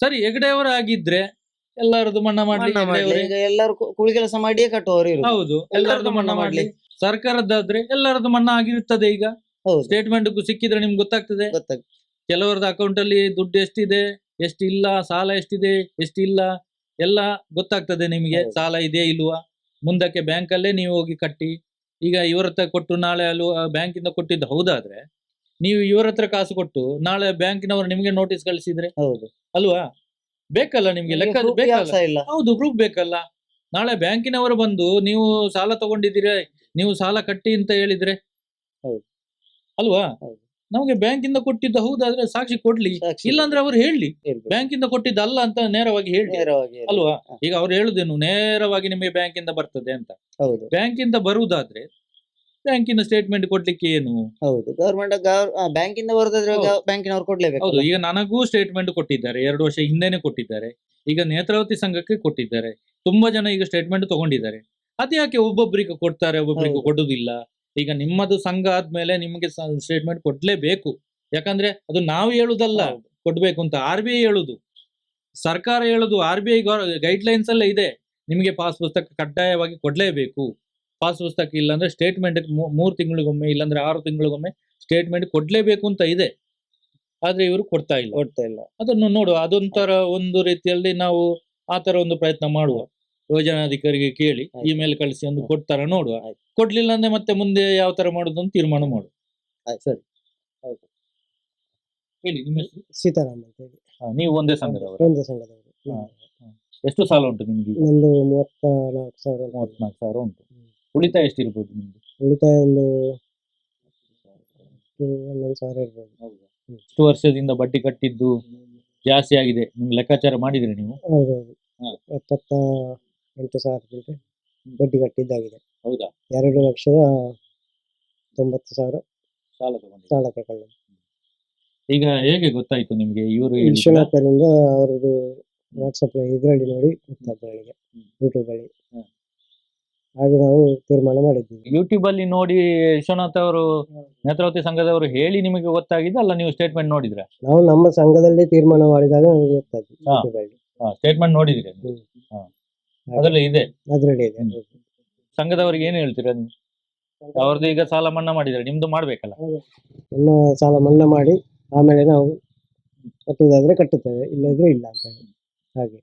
Speaker 2: ಸರಿ ಹೆಗ್ಡೆ ಅವರು ಆಗಿದ್ರೆ ಎಲ್ಲರದು ಮನ್ನಾ ಮಾಡ್ಲಿ
Speaker 1: ಮನ್ನಾ
Speaker 2: ಹೆಗ್ಡೆ
Speaker 1: ಮಾಡ್ಲಿ.
Speaker 2: ಅವರೇ.
Speaker 1: ಈಗ ಎಲ್ಲರೂ ಕು- ಕೂಲಿ ಕೆಲಸ ಮಾಡಿಯೇ ಕಟ್ಟುವವರು ಇರುದು.
Speaker 2: ಹೌದು ಎಲ್ಲರದ್ದು ಮನ್ನಾ ಮಾಡ್ಲಿ. ಸರ್ಕಾರದ್ದಾದ್ರೆ ಎಲ್ಲರದು ಮನ್ನಾ ಆಗಿರುತ್ತದೆ ಈಗ.
Speaker 1: ಹೌದು.
Speaker 2: ಸ್ಟೇಟ್ಮೆಂಟ್ ಸಿಕ್ಕಿದ್ರೆ ನಿಮ್ಗೆ ಗೊತ್ತಾಗ್ತದೆ. ಕೆಲವರದ ಅಕೌಂಟ್ ಅಲ್ಲಿ ದುಡ್ಡು ಎಷ್ಟಿದೆ ಎಷ್ಟಿಲ್ಲ ಸಾಲ ಎಷ್ಟಿದೆ ಎಷ್ಟಿಲ್ಲ ಎಲ್ಲ ಗೊತ್ತಾಗ್ತದೆ ನಿಮಗೆ.
Speaker 1: ಹೌದು.
Speaker 2: ಸಾಲ ಇದೆ ಇಲ್ವಾ? ಮುಂದಕ್ಕೆ ಬ್ಯಾಂಕ್ ಅಲ್ಲೇ ನೀವು ಹೋಗಿ ಕಟ್ಟಿ. ಈಗ ಇವರ ಹತ್ರ ಕೊಟ್ಟು ನಾಳೆ ಅಲ್ಲಿ ಬ್ಯಾಂಕಿಂದ ಕೊಟ್ಟಿದ್ದು ಹೌದಾದ್ರೆ ನೀವು ಇವರ ಹತ್ರ ಕಾಸು ಕೊಟ್ಟು ನಾಳೆ ಬ್ಯಾಂಕಿನವರು ನಿಮಗೆ ನೋಟಿಸ್ ಕಳಿಸಿದ್ರೆ?
Speaker 1: ಹೌದು.
Speaker 2: ಅಲ್ವಾ? ಬೇಕಲ್ಲ ನಿಮ್ಗೆ ಲೆಕ್ಕ ಬೇಕಲ್ಲ? ಹೌದು ಪ್ರೂಫ್ ಬೇಕಲ್ಲ. ನಾಳೆ ಬ್ಯಾಂಕಿನವರು ಬಂದು ನೀವು ಸಾಲ ತಗೊಂಡಿದ್ದೀರಾ ನೀವು ಸಾಲ ಕಟ್ಟಿ ಅಂತ ಹೇಳಿದ್ರೆ?
Speaker 1: ಹೌದು.
Speaker 2: ಅಲ್ವಾ?
Speaker 1: ಹೌದು.
Speaker 2: ಬ್ಯಾಂಕ್ ಇಂದ ಕೊಟ್ಟಿದ್ದ ಹೌದಾದ್ರೆ ಸಾಕ್ಷಿ ಕೊಡ್ಲಿ.
Speaker 1: ಇಲ್ಲ
Speaker 2: ಇಲ್ಲಾಂದ್ರೆ ಅವ್ರು ಹೇಳಿ
Speaker 1: ಬ್ಯಾಂಕ್
Speaker 2: ಇಂದ ಕೊಟ್ಟಿದ್ದ ಅಲ್ಲ ಅಂತ ನೇರವಾಗಿ ಹೇಳಿ ಅಲ್ವಾ. ಈಗ ಅವ್ರು ಹೇಳುದೇನು ನೇರವಾಗಿ ನಿಮಗೆ ಬ್ಯಾಂಕ್ ಇಂದ ಬರ್ತದೆ ಅಂತ.
Speaker 1: ಹೌದು.
Speaker 2: ಬ್ಯಾಂಕಿಂದ ಬರುವುದಾದ್ರೆ ಬ್ಯಾಂಕಿನ ಸ್ಟೇಟ್ಮೆಂಟ್ ಕೊಡ್ಲಿಕ್ಕೆ ಏನು?
Speaker 1: ಹೌದು. ಗವರ್ಮೆಂಟ್ ಬ್ಯಾಂಕಿಂದ ಬರೋದಾದ್ರೆ. ಬ್ಯಾಂಕಿನವ್ರು ಕೊಡ್ಲೇಬೇಕು.
Speaker 2: ಹೌದು. ಈಗ ನನಗೂ ಸ್ಟೇಟ್ಮೆಂಟ್ ಕೊಟ್ಟಿದ್ದಾರೆ. ಎರಡು ವರ್ಷ ಹಿಂದೆನೆ ಕೊಟ್ಟಿದ್ದಾರೆ. ಈಗ ನೇತ್ರಾವತಿ ಸಂಘಕ್ಕೆ ಕೊಟ್ಟಿದ್ದಾರೆ. ತುಂಬಾ ಜನ ಈಗ ಸ್ಟೇಟ್ಮೆಂಟ್ ತಗೊಂಡಿದ್ದಾರೆ. ಅದ್ಯಾಕೆ ಒಬ್ಬೊಬ್ಬರಿಗೆ ಕೊಡ್ತಾರೆ ಒಬ್ಬೊಬ್ಬರಿಗೆ. ಕೊಡುದಿಲ್ಲ? ಈಗ ನಿಮ್ಮದು ಸಂಘ ಆದ್ಮೇಲೆ ನಿಮಗೆ ಸ್ಟೇಟ್ಮೆಂಟ್ ಕೊಡ್ಲೇಬೇಕು. ಯಾಕಂದ್ರೆ ಅದು ನಾವು ಹೇಳುದಲ್ಲ ಕೊಡ್ಬೇಕು ಅಂತ ಆರ್ ಬಿ ಐ ಹೇಳುದು. ಸರ್ಕಾರ ಹೇಳುದು R B I guidelines ಅಲ್ಲೇ ಇದೆ. ನಿಮಗೆ ಪಾಸ್ ಪುಸ್ತಕ ಕಡ್ಡಾಯವಾಗಿ ಕೊಡ್ಲೇಬೇಕು. ಪಾಸ್ ಪುಸ್ತಕ ಇಲ್ಲಾಂದ್ರೆ ಸ್ಟೇಟ್ಮೆಂಟ್ ಮೂರು ತಿಂಗಳಿಗೊಮ್ಮೆ ಇಲ್ಲಾಂದ್ರೆ ಆರು ತಿಂಗಳಿಗೊಮ್ಮೆ ಸ್ಟೇಟ್ಮೆಂಟ್ ಕೊಡ್ಲೇಬೇಕು ಅಂತ ಇದೆ. ಆದ್ರೆ ಇವರು ಕೊಡ್ತಾ ಇಲ್ಲ.
Speaker 1: ಕೊಡ್ತಾ ಇಲ್ಲ.
Speaker 2: ಅದನ್ನು ನೋಡುವ. ಅದೊಂಥರ ಒಂದು ರೀತಿಯಲ್ಲಿ ನಾವು ಆ ತರ ಒಂದು ಪ್ರಯತ್ನ ಮಾಡುವ. ಯೋಜನಾಧಿಕಾರಿಗೆ ಕೇಳಿ. ಇಮೇಲ್ ಕಳಿಸಿ ಒಂದು ಕೊಡ್ತಾರ ನೋಡುವ. ಕೊಡ್ಲಿಲ್ಲ ಅಂದ್ರೆ ಮತ್ತೆ ಮುಂದೆ ಯಾವ ತರ ಮಾಡುದು ಅಂತ ತೀರ್ಮಾನ ಮಾಡು. ಸರಿ. ಹೇಳಿ ನಿಮ್ಮ ಹೆಸರು?
Speaker 5: ಸೀತಾರಾಮ್ ಅಂತ ಹೇಳಿ.
Speaker 2: ಹಾ, ನೀವು ಒಂದೇ ಸಂಘದವರು.
Speaker 5: ಒಂದೇ ಸಂಘದವರು.
Speaker 2: ಹಾ. ಎಷ್ಟು ಸಾಲ ಉಂಟು ನಿಮ್ಗೆ
Speaker 5: ಒಂದು ಮೂವತ್ತ ನಾಲ್ಕು ಸಾವಿರ.
Speaker 2: ಮೂವತ್ನಾಲ್ಕು ಸಾವಿರ ಉಂಟು. ಉಳಿತಾಯ ಎಷ್ಟಿರ್ಬೋದು ನಿಮ್ಗೆ
Speaker 5: ಉಳಿತಾಯ ಒಂದು ಇಷ್ಟು ಸಾವಿರ ಇರ್ಬೋದು.
Speaker 2: ಎಷ್ಟು ವರ್ಷದಿಂದ ಬಡ್ಡಿ ಕಟ್ಟಿದ್ದು ಜಾಸ್ತಿ ಆಗಿದೆ. ನಿಮ್ಗೆ ಲೆಕ್ಕಾಚಾರ ಮಾಡಿದ್ರಿ ನೀವು?
Speaker 5: ಹೌದೌದು.
Speaker 2: ಹಾ.
Speaker 5: ಎಪ್ಪತ್ತ ಎಂಟು ಸಾವಿರಕ್ಕಿಂತ ಬಡ್ಡಿ ಕಟ್ಟಿದ್ದಾಗಿದೆ.
Speaker 2: ಹೌದಾ?
Speaker 5: ಎರಡು ಲಕ್ಷದ ತೊಂಬತ್ತು ಸಾವಿರ
Speaker 2: ಸಾಲ ತಗೊಂಡು
Speaker 5: ಸಾಲ ತಗೊಂಡು
Speaker 2: ಈಗ ಹೇಗೆ ಗೊತ್ತಾಯ್ತು ನಿಮ್ಗೆ ಇವರು
Speaker 5: ವಿಶ್ವನಾಥರಿಂದ ಅವರದ್ದು ವಾಟ್ಸಪ್ ಇದರಲ್ಲಿ ನೋಡಿ ನನಗೆ
Speaker 2: ಹ್ಮ್.
Speaker 5: ಯೂಟ್ಯೂಬ್ ಅಲ್ಲಿ. ಹಾಗೆ ನಾವು ತೀರ್ಮಾನ ಮಾಡಿದ್ದೀವಿ.
Speaker 2: ಯೂಟ್ಯೂಬ್ ಅಲ್ಲಿ ನೋಡಿ ವಿಶ್ವನಾಥ್ ಅವರು ನೇತ್ರಾವತಿ ಸಂಘದವರು ಹೇಳಿ ನಿಮಗೆ ಗೊತ್ತಾಗಿದೆ ಅಲ್ಲ ನೀವು ಸ್ಟೇಟ್ಮೆಂಟ್ ನೋಡಿದ್ರೆ?
Speaker 5: ನಾವು ನಮ್ಮ ಸಂಘದಲ್ಲಿ ತೀರ್ಮಾನ ಮಾಡಿದಾಗ ನಮಗೆ ಗೊತ್ತಾದ್ದು ಯೂಟ್ಯೂಬ್ ಅಲ್ಲಿ.
Speaker 2: ಸ್ಟೇಟ್ಮೆಂಟ್ ನೋಡಿದ್ರೆ. ಅದ್ರಲ್ಲಿ ಇದೆ.
Speaker 5: ಅದರಲ್ಲಿ ಇದೆ.
Speaker 2: ಸಂಘದವರಿಗೆ ಏನ್ ಹೇಳ್ತೀರಾ ನೀವು? ಅವ್ರದ್ದು ಈಗ ಸಾಲ ಮನ್ನಾ ಮಾಡಿದ್ರೆ ನಿಮ್ದು ಮಾಡ್ಬೇಕಲ್ಲ?
Speaker 5: ನಮ್ಮ ಸಾಲ ಮನ್ನಾ ಮಾಡಿ ಆಮೇಲೆ ನಾವು ಕಟ್ಟುವುದಾದ್ರೆ ಕಟ್ಟುತ್ತೇವೆ ಇಲ್ಲದ್ರೆ ಇಲ್ಲ ಅಂತ ಹೇಳಿ. ಹಾಗೆ.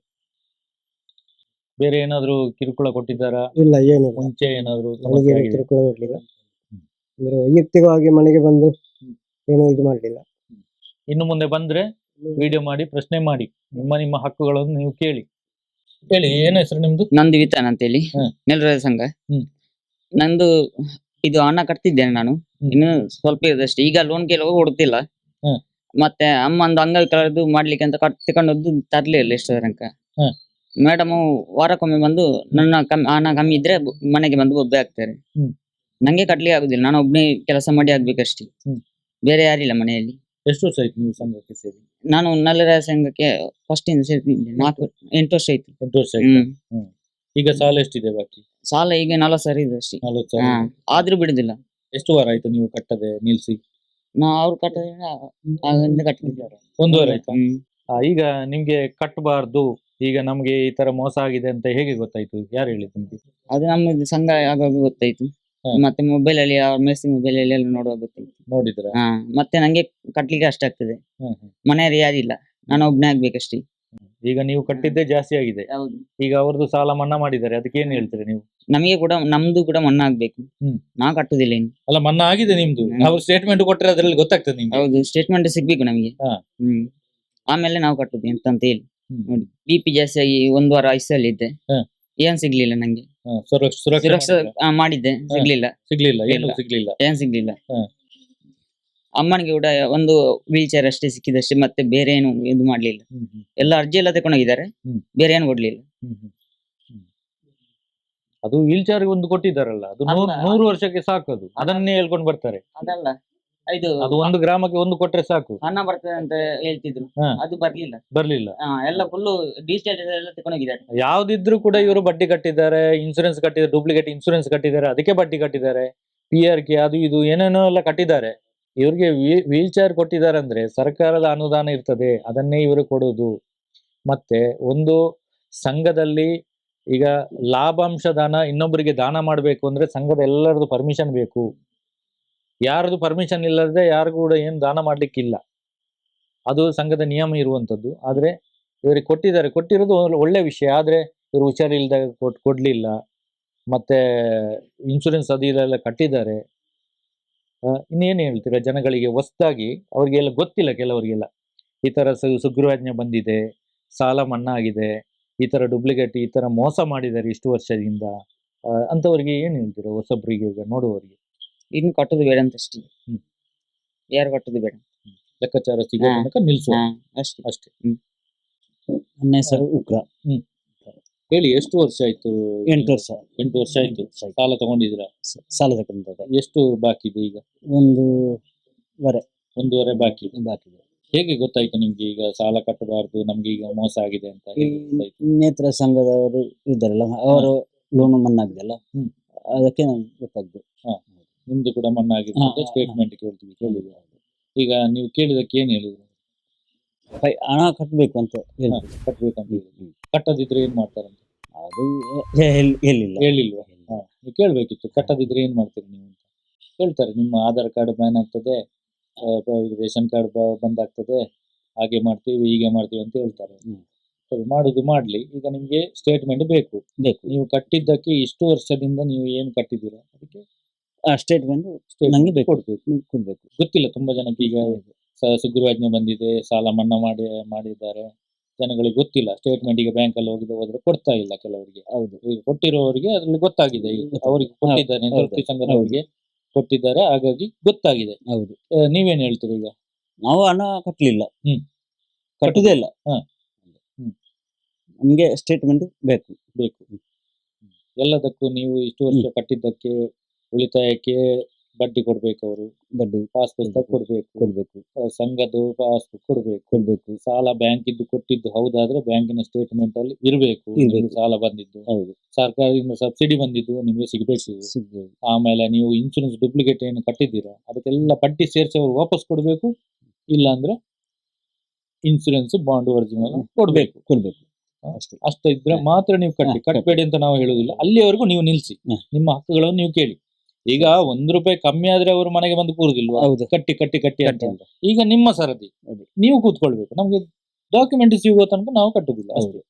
Speaker 2: ಬೇರೆ ಏನಾದ್ರು ಕಿರುಕುಳ ಕೊಟ್ಟಿದ್ದಾರಾ?
Speaker 5: ಇಲ್ಲ ಏನು
Speaker 2: ಮುಂಚೆ ಏನಾದ್ರು ಸಮಸ್ಯೆ
Speaker 5: ಕಿರುಕುಳ ಕೊಡ್ಲಿಲ್ಲ. ಅಂದ್ರೆ ವೈಯಕ್ತಿಕವಾಗಿ ಮನೆಗೆ ಬಂದು ಏನು ಇದು ಮಾಡ್ಲಿಲ್ಲ.
Speaker 2: ಇನ್ನು ಮುಂದೆ ಬಂದ್ರೆ ವಿಡಿಯೋ ಮಾಡಿ ಪ್ರಶ್ನೆ ಮಾಡಿ ನಿಮ್ಮ ನಿಮ್ಮ ಹಕ್ಕುಗಳನ್ನು ನೀವು ಕೇಳಿ. ಹೇಳಿ ಏನ್ ಹೆಸರು ನಿಮ್ದು
Speaker 4: ನಂದು ವಿತಾನ್ ಅಂತೇಳಿ
Speaker 2: ಹ್ಮ್.
Speaker 4: ನೆಲರ ಸಂಘ
Speaker 2: ಹ್ಮ್.
Speaker 4: ನಂದು ಇದು ಹಣ ಕಟ್ತಿದ್ದೇನೆ ನಾನು. ಇನ್ನು ಸ್ವಲ್ಪ ಇರೋದಷ್ಟೇ ಈಗ ಲೋನ್ ಕೆಲವು ಕೊಡ್ತಿಲ್ಲ
Speaker 2: ಹ್ಮ್.
Speaker 4: ಮತ್ತೆ ಅಮ್ಮಂದು ಅಂಗವಿಕಲರದ್ದು ಮಾಡ್ಲಿಕ್ಕೆ ಅಂತ ಕಟ್ ತಕೊಂಡದ್ದು ತರ್ಲಿಲ್ಲ ಇಷ್ಟು ತನಕ
Speaker 2: ಹ್ಮ್.
Speaker 4: ಮೇಡಮ್ ವಾರಕ್ಕೊಮ್ಮೆ ಬಂದು ನನ್ನ ಕಮ್ಮಿ ಹಣ ಕಮ್ಮಿ ಇದ್ರೆ ಬ- ಮನೆಗೆ ಬಂದು ಒಬ್ಬೆ ಆಗ್ತಾರೆ
Speaker 2: ಹ್ಮ್.
Speaker 4: ನಂಗೆ ಕಟ್ಲಿಕ್ಕೆ ಆಗುದಿಲ್ಲ ನಾನು ಒಬ್ಬನೇ ಕೆಲಸ ಮಾಡಿ ಆಗ್ಬೇಕಷ್ಟೇ
Speaker 2: ಹ್ಮ್.
Speaker 4: ಬೇರೆ ಯಾರಿಲ್ಲ ಮನೆಯಲ್ಲಿ
Speaker 2: ಎಷ್ಟು ವರ್ಷ ಆಯ್ತು ನೀವು ಸಂಘಕ್ಕೆ ಸೇರಿ
Speaker 4: ನಾನು ನಲ್ಲರ ಸಂಘಕ್ಕೆ ಫಸ್ಟ್ ಇಂದ ಸೇರ್ತಿದ್ದೆ ನಾಲ್ಕು ಎಂಟು ವರ್ಷ ಆಯ್ತು
Speaker 2: ಎಂಟು ವರ್ಷ ಆಯ್ತಾ?
Speaker 4: ಹ್ಮ್.
Speaker 2: ಈಗ ಸಾಲ ಎಷ್ಟಿದೆ ಬಾಕಿ?
Speaker 4: ಸಾಲ ಈಗ ನಾಲ್ಕು ಸಾವಿರ ಇದೆ ಅಷ್ಟೇ.
Speaker 2: ನಲ್ವತ್ತು
Speaker 4: ಹಾ.
Speaker 2: ಸಾವಿರ
Speaker 4: ಆದ್ರೂ ಬಿಡುದಿಲ್ಲ.
Speaker 2: ಎಷ್ಟು ವಾರ ಆಯ್ತು ನೀವು ಕಟ್ಟದೆ ನಿಲ್ಸಿ?
Speaker 4: ನಾ ಅವ್ರು ಕಟ್ಟೋದ್ರಿಂದ ಕಟ್ಟಿದ್ದಾರೆ
Speaker 2: ಒಂದು ಆಯ್ತಾ?
Speaker 4: ಹ್ಮ್.
Speaker 2: ಆ, ಈಗ ನಿಮ್ಗೆ ಕಟ್ಟಬಾರ್ದು ಈಗ ನಮ್ಗೆ ಈ ತರ ಮೋಸ ಆಗಿದೆ ಅಂತ ಹೇಗೆ ಗೊತ್ತಾಯ್ತು? ಯಾರು ಹೇಳಿದ್ ನಿಮ್ಗೆ?
Speaker 4: ಅದು ನಮ್ಮ ಸಂಘ ಯಾವಾಗ ಗೊತ್ತಾಯ್ತು. ಮತ್ತೆ ಮೊಬೈಲ್ ಅಲ್ಲಿ ಅವ್ರ ಮೊಬೈಲ್ ಅಲ್ಲಿ ಎಲ್ಲ ನೋಡುವಾಗ ಗೊತ್ತಾಯ್ತು
Speaker 2: ನೋಡಿದ್ರ
Speaker 4: ಹಾ ಮತ್ತೆ ನಂಗೆ ಕಟ್ಲಿಕ್ಕೆ ಅಷ್ಟ ಆಗ್ತದೆ.
Speaker 2: ಹ್ಮ್ ಹ್ಮ್.
Speaker 4: ಮನೆಯಲ್ಲಿ ಯಾರಿಲ್ಲ ನಾನು ಒಬ್ನೇ ಆಗ್ಬೇಕಷ್ಟೇ.
Speaker 2: ಈಗ ನೀವು ಕಟ್ಟಿದ್ದೇ ಜಾಸ್ತಿ ಆಗಿದೆ.
Speaker 4: ಹೌದು.
Speaker 2: ಈಗ ಅವ್ರದ್ದು ಸಾಲ ಮನ್ನಾ ಮಾಡಿದ್ದಾರೆ. ಅದಕ್ಕೆ ಏನ್ ಹೇಳ್ತೀರಿ ನೀವು?
Speaker 4: ನಮಗೆ ಕೂಡ ನಮ್ದು ಕೂಡ ಮನ್ನಾ ಆಗ್ಬೇಕು.
Speaker 2: ಹ್ಮ್.
Speaker 4: ನಾ ಕಟ್ಟುದಿಲ್ಲ ಇನ್ನು.
Speaker 2: ಅಲ್ಲ ಮನ್ನಾ ಆಗಿದೆ ನಿಮ್ದು.
Speaker 4: ಹ್ಮ್.
Speaker 2: ನಾವು ಸ್ಟೇಟ್ಮೆಂಟ್ ಕೊಟ್ಟರೆ ಅದ್ರಲ್ಲಿ ಗೊತ್ತಾಗ್ತದೆ ನಿಮ್ಗೆ.
Speaker 4: ಹೌದು ಸ್ಟೇಟ್ಮೆಂಟ್ ಸಿಗ್ಬೇಕು ನಮಗೆ.
Speaker 2: ಹಾ.
Speaker 4: ಹ್ಮ್. ಆಮೇಲೆ ನಾವು ಕಟ್ಟುದು ಎಂತ ಅಂತ ಹೇಳಿ.
Speaker 2: ಹ್ಮ್.
Speaker 4: ನೋಡಿ ಬಿ ಪಿ ಜಾಸ್ತಿ ಆಗಿ ಒಂದು ವಾರ ಐಸಲ್ಲಿ ಇದ್ದೆ.
Speaker 2: ಹಾ.
Speaker 4: ಏನ್ ಸಿಗ್ಲಿಲ್ಲ ನಂಗೆ.
Speaker 2: ಸುರಕ್ಷ-?
Speaker 4: ಮಾಡಿದ್ದೆ. ಸಿಗ್ಲಿಲ್ಲ.
Speaker 2: ಸಿಗ್ಲಿಲ್ಲ ಏನು ಸಿಗ್ಲಿಲ್ಲ.
Speaker 4: ಏನ್ ಸಿಗ್ಲಿಲ್ಲ. ಅಮ್ಮನಿಗೆ ಕೂಡ ಒಂದು ವೀಲ್ ಚೇರ್ ಅಷ್ಟೇ ಸಿಕ್ಕಿದಷ್ಟೇ ಮತ್ತೆ ಬೇರೆ ಏನು ಇದು ಮಾಡ್ಲಿಲ್ಲ. ಎಲ್ಲ ಅರ್ಜಿ ಎಲ್ಲ ತಗೊಂಡೋಗಿದ್ದಾರೆ. ಬೇರೆ ಏನು ಕೊಡ್ಲಿಲ್ಲ.
Speaker 2: ಅದು ವೀಲ್ ಚೇರ್ ಒಂದು ಕೊಟ್ಟಿದ್ದಾರಲ್ಲ ಅದು. ನೂರು ವರ್ಷಕ್ಕೆ ಸಾಕು ಅದು ಅದನ್ನೇ ಹೇಳ್ಕೊಂಡು ಬರ್ತಾರೆ.
Speaker 4: ಅದಲ್ಲ. ಇದು
Speaker 2: ಅದು ಒಂದು ಗ್ರಾಮಕ್ಕೆ ಒಂದು ಕೊಟ್ರೆ ಸಾಕು.
Speaker 4: ಹಣ ಬರ್ತದೆ ಅಂತ ಹೇಳ್ತಿದ್ರು.
Speaker 2: ಹಾ.
Speaker 4: ಅದು ಬರ್ಲಿಲ್ಲ.
Speaker 2: ಬರ್ಲಿಲ್ಲ.
Speaker 4: ಆ, ಎಲ್ಲ ಫುಲ್ ಡಿಸ್ಚಾರ್ಜ್ ಎಲ್ಲ ತಗೊಂಡೋಗಿದ್ದಾರೆ
Speaker 2: ಯಾವ್ದಿದ್ರು ಕೂಡ ಇವರು ಬಡ್ಡಿ ಕಟ್ಟಿದ್ದಾರೆ ಇನ್ಸೂರೆನ್ಸ್ ಕಟ್ಟಿದ್ದಾರೆ ಡೂಪ್ಲಿಕೇಟ್ ಇನ್ಸೂರೆನ್ಸ್ ಕಟ್ಟಿದ್ದಾರೆ ಅದಕ್ಕೆ ಬಡ್ಡಿ ಕಟ್ಟಿದ್ದಾರೆ. ಪಿ ಆರ್ ಕೆ ಅದು ಇದು ಏನೇನೋ ಎಲ್ಲ ಕಟ್ಟಿದ್ದಾರೆ. ಇವ್ರಿಗೆ ವೀಲ್ ಚೇರ್ ಕೊಟ್ಟಿದ್ದಾರೆ ಅಂದ್ರೆ ಸರ್ಕಾರದ ಅನುದಾನ ಇರ್ತದೆ ಅದನ್ನೇ ಇವರು ಕೊಡೋದು. ಮತ್ತೆ ಒಂದು ಸಂಘದಲ್ಲಿ ಈಗ ಲಾಭಾಂಶ ದಾನ ಇನ್ನೊಬ್ಬರಿಗೆ ದಾನ ಮಾಡಬೇಕು ಅಂದ್ರೆ ಸಂಘದ ಎಲ್ಲರದು ಪರ್ಮಿಷನ್ ಬೇಕು. ಯಾರದು ಪರ್ಮಿಷನ್ ಇಲ್ಲದೆ ಯಾರಿಗೂ ಕೂಡ ಏನು ದಾನ ಮಾಡಲಿಕ್ಕಿಲ್ಲ. ಅದು ಸಂಘದ ನಿಯಮ ಇರುವಂತದ್ದು ಆದ್ರೆ ಇವರಿಗೆ ಕೊಟ್ಟಿದ್ದಾರೆ. ಕೊಟ್ಟಿರೋದು ಒಳ್ಳೆ- ವಿಷಯ. ಆದ್ರೆ ಇವರು ಹುಷಾರಿಲ್ಲದಾಗ ಕೊಟ್ ಕೊಡ್ಲಿಲ್ಲ. ಮತ್ತೆ ಇನ್ಶೂರೆನ್ಸ್ ಅದು ಇದೆಲ್ಲ ಕಟ್ಟಿದ್ದಾರೆ. ಇನ್ನೇನು ಹೇಳ್ತೀರಾ ಜನಗಳಿಗೆ? ಹೊಸದಾಗಿ ಅವರಿಗೆಲ್ಲ ಗೊತ್ತಿಲ್ಲ ಕೆಲವರಿಗೆಲ್ಲ. ಈ ಥರ ಸು- ಬಂದಿದೆ. ಸಾಲ ಮನ್ನಾ ಆಗಿದೆ ಈ ಥರ ಡೂಪ್ಲಿಕೇಟ್ ಈ ಥರ ಮೋಸ ಮಾಡಿದ್ದಾರೆ ಇಷ್ಟು ವರ್ಷದಿಂದ. ಅಂಥವ್ರಿಗೆ ಏನು ಹೇಳ್ತೀರಾ? ಹೊಸಬ್ರಿಗೆ ಈಗ ನೋಡುವವರಿಗೆ.
Speaker 4: ಇನ್ನು ಕಟ್ಟೋದು ಬೇಡ ಅಂತ ಅಷ್ಟೇ
Speaker 2: ಹ್ಮ್.
Speaker 4: ಯಾರು ಕಟ್ಟೋದು ಬೇಡ.
Speaker 2: ಲೆಕ್ಕಾಚಾರ ಸಿಗೋ
Speaker 4: ಹಾ.
Speaker 2: ತನಕ ನಿಲ್ಸುವ
Speaker 4: ಹಾ ಅಷ್ಟೇ.
Speaker 2: ಅಷ್ಟೇ.
Speaker 5: ನನ್ನ ಹೆಸರು ಉಗ್ರ.
Speaker 2: ಹೇಳಿ ಎಷ್ಟು ವರ್ಷ ಆಯ್ತು?
Speaker 5: ಎಂಟು ವರ್ಷ
Speaker 2: ಎಂಟು ವರ್ಷ ಆಯ್ತು. ಸಾಲ ತಗೊಂಡಿದ್ರ
Speaker 5: ಸ- ಸಾಲ ತಗೊಂಡ
Speaker 2: ಎಷ್ಟು ಬಾಕಿ ಇದೆ ಈಗ?
Speaker 5: ಒಂದು ವರೆ.
Speaker 2: ಒಂದೂವರೆ ಬಾಕಿ ಇದೆ.
Speaker 5: ಬಾಕಿ ಇದೆ.
Speaker 2: ಹೇಗೆ ಗೊತ್ತಾಯ್ತು ನಿಮ್ಗೆ ಈಗ ಸಾಲ ಕಟ್ಟಬಾರ್ದು ನಮ್ಗೆ ಈಗ ಮೋಸ ಆಗಿದೆ ಅಂತ ಹೇಗೆ ಗೊತ್ತಾಯ್ತು?
Speaker 5: ನೇತ್ರ ಸಂಘದವರು ಇದ್ದಾರಲ್ಲ ಅವರು ಲೋನ್ ಮನ್ನಾ ಅಲ್ಲ
Speaker 2: ಹ್ಮ್.
Speaker 5: ಅದಕ್ಕೆ ನಮ್ಗೆ ಗೊತ್ತಾಗ್ದು.
Speaker 2: ನಿಮ್ದು ಕೂಡ ಮನ್ನಾ ಆಗಿದೆ ಅಂತ ಸ್ಟೇಟ್ಮೆಂಟ್ ಕೇಳ್ತೀವಿ ಕೇಳಿದ್ವಿ. ಈಗ ನೀವು ಕೇಳಿದಕ್ಕೆ ಏನು ಹೇಳಿದ್ರು?
Speaker 5: ಫೈ- ಹಣ ಕಟ್ಟಬೇಕು ಅಂತ
Speaker 2: ಕಟ್ಟಬೇಕಂತ ಕಟ್ಬೇಕಂತ ಕಟ್ಟದಿದ್ರೆ ಏನ್ ಮಾಡ್ತಾರಂತ?
Speaker 5: ಅದು ಹೇ- ಹೇಳಿ- ಹೇಳಿಲ್ಲ.
Speaker 2: ಹೇಳಿಲ್ವಾ? ಹಾ, ನೀವು ಕೇಳ್ಬೇಕಿತ್ತು ಕಟ್ಟದಿದ್ರೆ ಏನ್ ಮಾಡ್ತೀರಿ ನೀವು ಅಂತ? ಹೇಳ್ತಾರೆ ನಿಮ್ಮ ಆಧಾರ್ ಕಾರ್ಡ್ ಬ್ಯಾನ್ ಆಗ್ತದೆ ಆ, ಬ- ಇದು ರೇಷನ್ ಕಾರ್ಡ್ ಬಂದಾಗ್ತದೆ ಹಾಗೆ ಮಾಡ್ತೀವಿ ಹೀಗೆ ಮಾಡ್ತೀವಿ ಅಂತ ಹೇಳ್ತಾರೆ.
Speaker 5: ಹ್ಮ್.
Speaker 2: ಸರಿ, ಮಾಡುದು ಮಾಡ್ಲಿ ಈಗ ನಿಮ್ಗೆ ಸ್ಟೇಟ್ಮೆಂಟ್ ಬೇಕು.
Speaker 5: ಬೇಕು.
Speaker 2: ನೀವು ಕಟ್ಟಿದ್ದಕ್ಕೆ ಇಷ್ಟು ವರ್ಷದಿಂದ ನೀವು ಏನು ಕಟ್ಟಿದ್ದೀರಾ? ಅದಕ್ಕೆ
Speaker 5: ಸ್ಟೇಟ್ಮೆಂಟ್
Speaker 2: statement
Speaker 5: ನಂಗೆ ಬೇಕು.
Speaker 2: ಕೊಡ್ಬೇಕು
Speaker 5: ಕೊಡ್ಬೇಕು.
Speaker 2: ಗೊತ್ತಿಲ್ಲ ತುಂಬಾ ಜನಕ್ಕೆ ಈಗ ಸುಗ್ರವಾಜ್ಞೆ ಸುಗ್ರೀವಾಜ್ಞೆ ಬಂದಿದೆ ಸಾಲ ಮನ್ನಾ ಮಾಡಿ ಮಾಡಿದ್ದಾರೆ. ಜನಗಳಿಗೆ ಗೊತ್ತಿಲ್ಲ ಸ್ಟೇಟ್ಮೆಂಟ್ ಈಗ ಬ್ಯಾಂಕ್ ಅಲ್ಲಿ ಹೋಗಿದ್ದು ಹೋದ್ರೆ ಕೊಡ್ತಾ ಇಲ್ಲ ಕೆಲವರಿಗೆ.
Speaker 5: ಹೌದು.
Speaker 2: ಈಗ ಕೊಟ್ಟಿರೋರಿಗೆ ಅದ್ರಲ್ಲಿ ಗೊತ್ತಾಗಿದೆ. ಈಗ ಅವರಿಗೆ ಕೊಟ್ಟಿದ್ದಾರೆ
Speaker 5: ಹೌದು.
Speaker 2: ನೇತೃತ್ವ ಸಂಘದವರಿಗೆ ಕೊಟ್ಟಿದ್ದಾರೆ ಹಾಗಾಗಿ ಗೊತ್ತಾಗಿದೆ.
Speaker 5: ಹೌದು.
Speaker 2: ಆ, ನೀವೇನ್ ಹೇಳ್ತೀರಿ ಈಗ?
Speaker 5: ನಾವು ಹಣ ಕಟ್ಟಲಿಲ್ಲ
Speaker 2: ಹ್ಮ್.
Speaker 5: ಕಟ್ಟುದೇ ಇಲ್ಲ.
Speaker 2: ಹಾ. ಹ್ಮ್.
Speaker 5: ನಮ್ಗೆ ಸ್ಟೇಟ್ಮೆಂಟ್ ಬೇಕು.
Speaker 2: ಬೇಕು. ಎಲ್ಲದಕ್ಕೂ ನೀವು ಇಷ್ಟು ವರ್ಷ ಕಟ್ಟಿದ್ದಕ್ಕೆ ಉಳಿತಾಯಕ್ಕೆ ಬಡ್ಡಿ ಕೊಡ್ಬೇಕು ಅವರು.
Speaker 1: ಬಡ್ಡಿ
Speaker 2: ಪಾಸ್ ಪುಸ್ತಕ ಕೊಡ್ಬೇಕು.
Speaker 1: ಕೊಡ್ಬೇಕು.
Speaker 2: ಆ, ಸಂಘದ್ದು ಪಾಸ್ ಕೊಡ್ಬೇಕು.
Speaker 1: ಕೊಡ್ಬೇಕು.
Speaker 2: ಸಾಲ ಬ್ಯಾಂಕ್ ಇದ್ದು ಕೊಟ್ಟಿದ್ದು ಹೌದಾದ್ರೆ ಬ್ಯಾಂಕಿನ ಸ್ಟೇಟ್ಮೆಂಟ್ ಅಲ್ಲಿ ಇರಬೇಕು.
Speaker 1: ಇರ್ಬೇಕು.
Speaker 2: ಸಾಲ ಬಂದಿದ್ದು.
Speaker 1: ಹೌದು.
Speaker 2: ಸರ್ಕಾರದಿಂದ ಸಬ್ಸಿಡಿ ಬಂದಿದ್ದು ನಿಮಗೆ ಸಿಗಬೇಕು.
Speaker 1: ಸಿಗ್ಬೋದು.
Speaker 2: ಆಮೇಲೆ ನೀವು ಇನ್ಶೂರೆನ್ಸ್ ಡೂಪ್ಲಿಕೇಟ್ ಏನು ಕಟ್ಟಿದ್ದೀರಾ? ಅದಕ್ಕೆಲ್ಲ ಪಟ್ಟಿ ಸೇರಿಸಿ ಅವರು ವಾಪಸ್ ಕೊಡಬೇಕು. ಇಲ್ಲಾಂದ್ರೆ ಇನ್ಶೂರೆನ್ಸ್ ಬಾಂಡ್ ಒರಿಜಿನಲ್ ಕೊಡ್ಬೇಕು.
Speaker 1: ಕೊಡ್ಬೇಕು. ಅಷ್ಟೇ.
Speaker 2: ಅಷ್ಟ ಇದ್ರೆ ಮಾತ್ರ ನೀವು ಕಟ್ಟಿ.
Speaker 1: ಕಟ್ಬೇಡಿ
Speaker 2: ಕಟ್ಟಬೇಡಿ ಅಂತ ನಾವು ಹೇಳುದಿಲ್ಲ ಅಲ್ಲಿವರೆಗೂ ನೀವು ನಿಲ್ಸಿ
Speaker 1: ಹಾ.
Speaker 2: ನಿಮ್ಮ ಹಕ್ಕುಗಳನ್ನು ನೀವು ಕೇಳಿ. ಈಗ ಒಂದ್ ರೂಪಾಯಿ ಕಮ್ಮಿ ಆದ್ರೆ ಅವರು ಮನೆಗೆ ಬಂದು ಕೂರುದಿಲ್ವಾ?
Speaker 1: ಹೌದು.
Speaker 2: ಕಟ್ಟಿ ಕಟ್ಟಿ ಕಟ್ಟಿ ಅಂತ ಈಗ ನಿಮ್ಮ ಸರದಿ. ನೀವು ಕೂತ್ಕೊಳ್ಬೇಕು. ನಮ್ಗೆ ಡಾಕ್ಯುಮೆಂಟ್ ಸಿಗುವ ತನಕ ನಾವು ಕಟ್ಟುದಿಲ್ಲ ಅಷ್ಟೇ.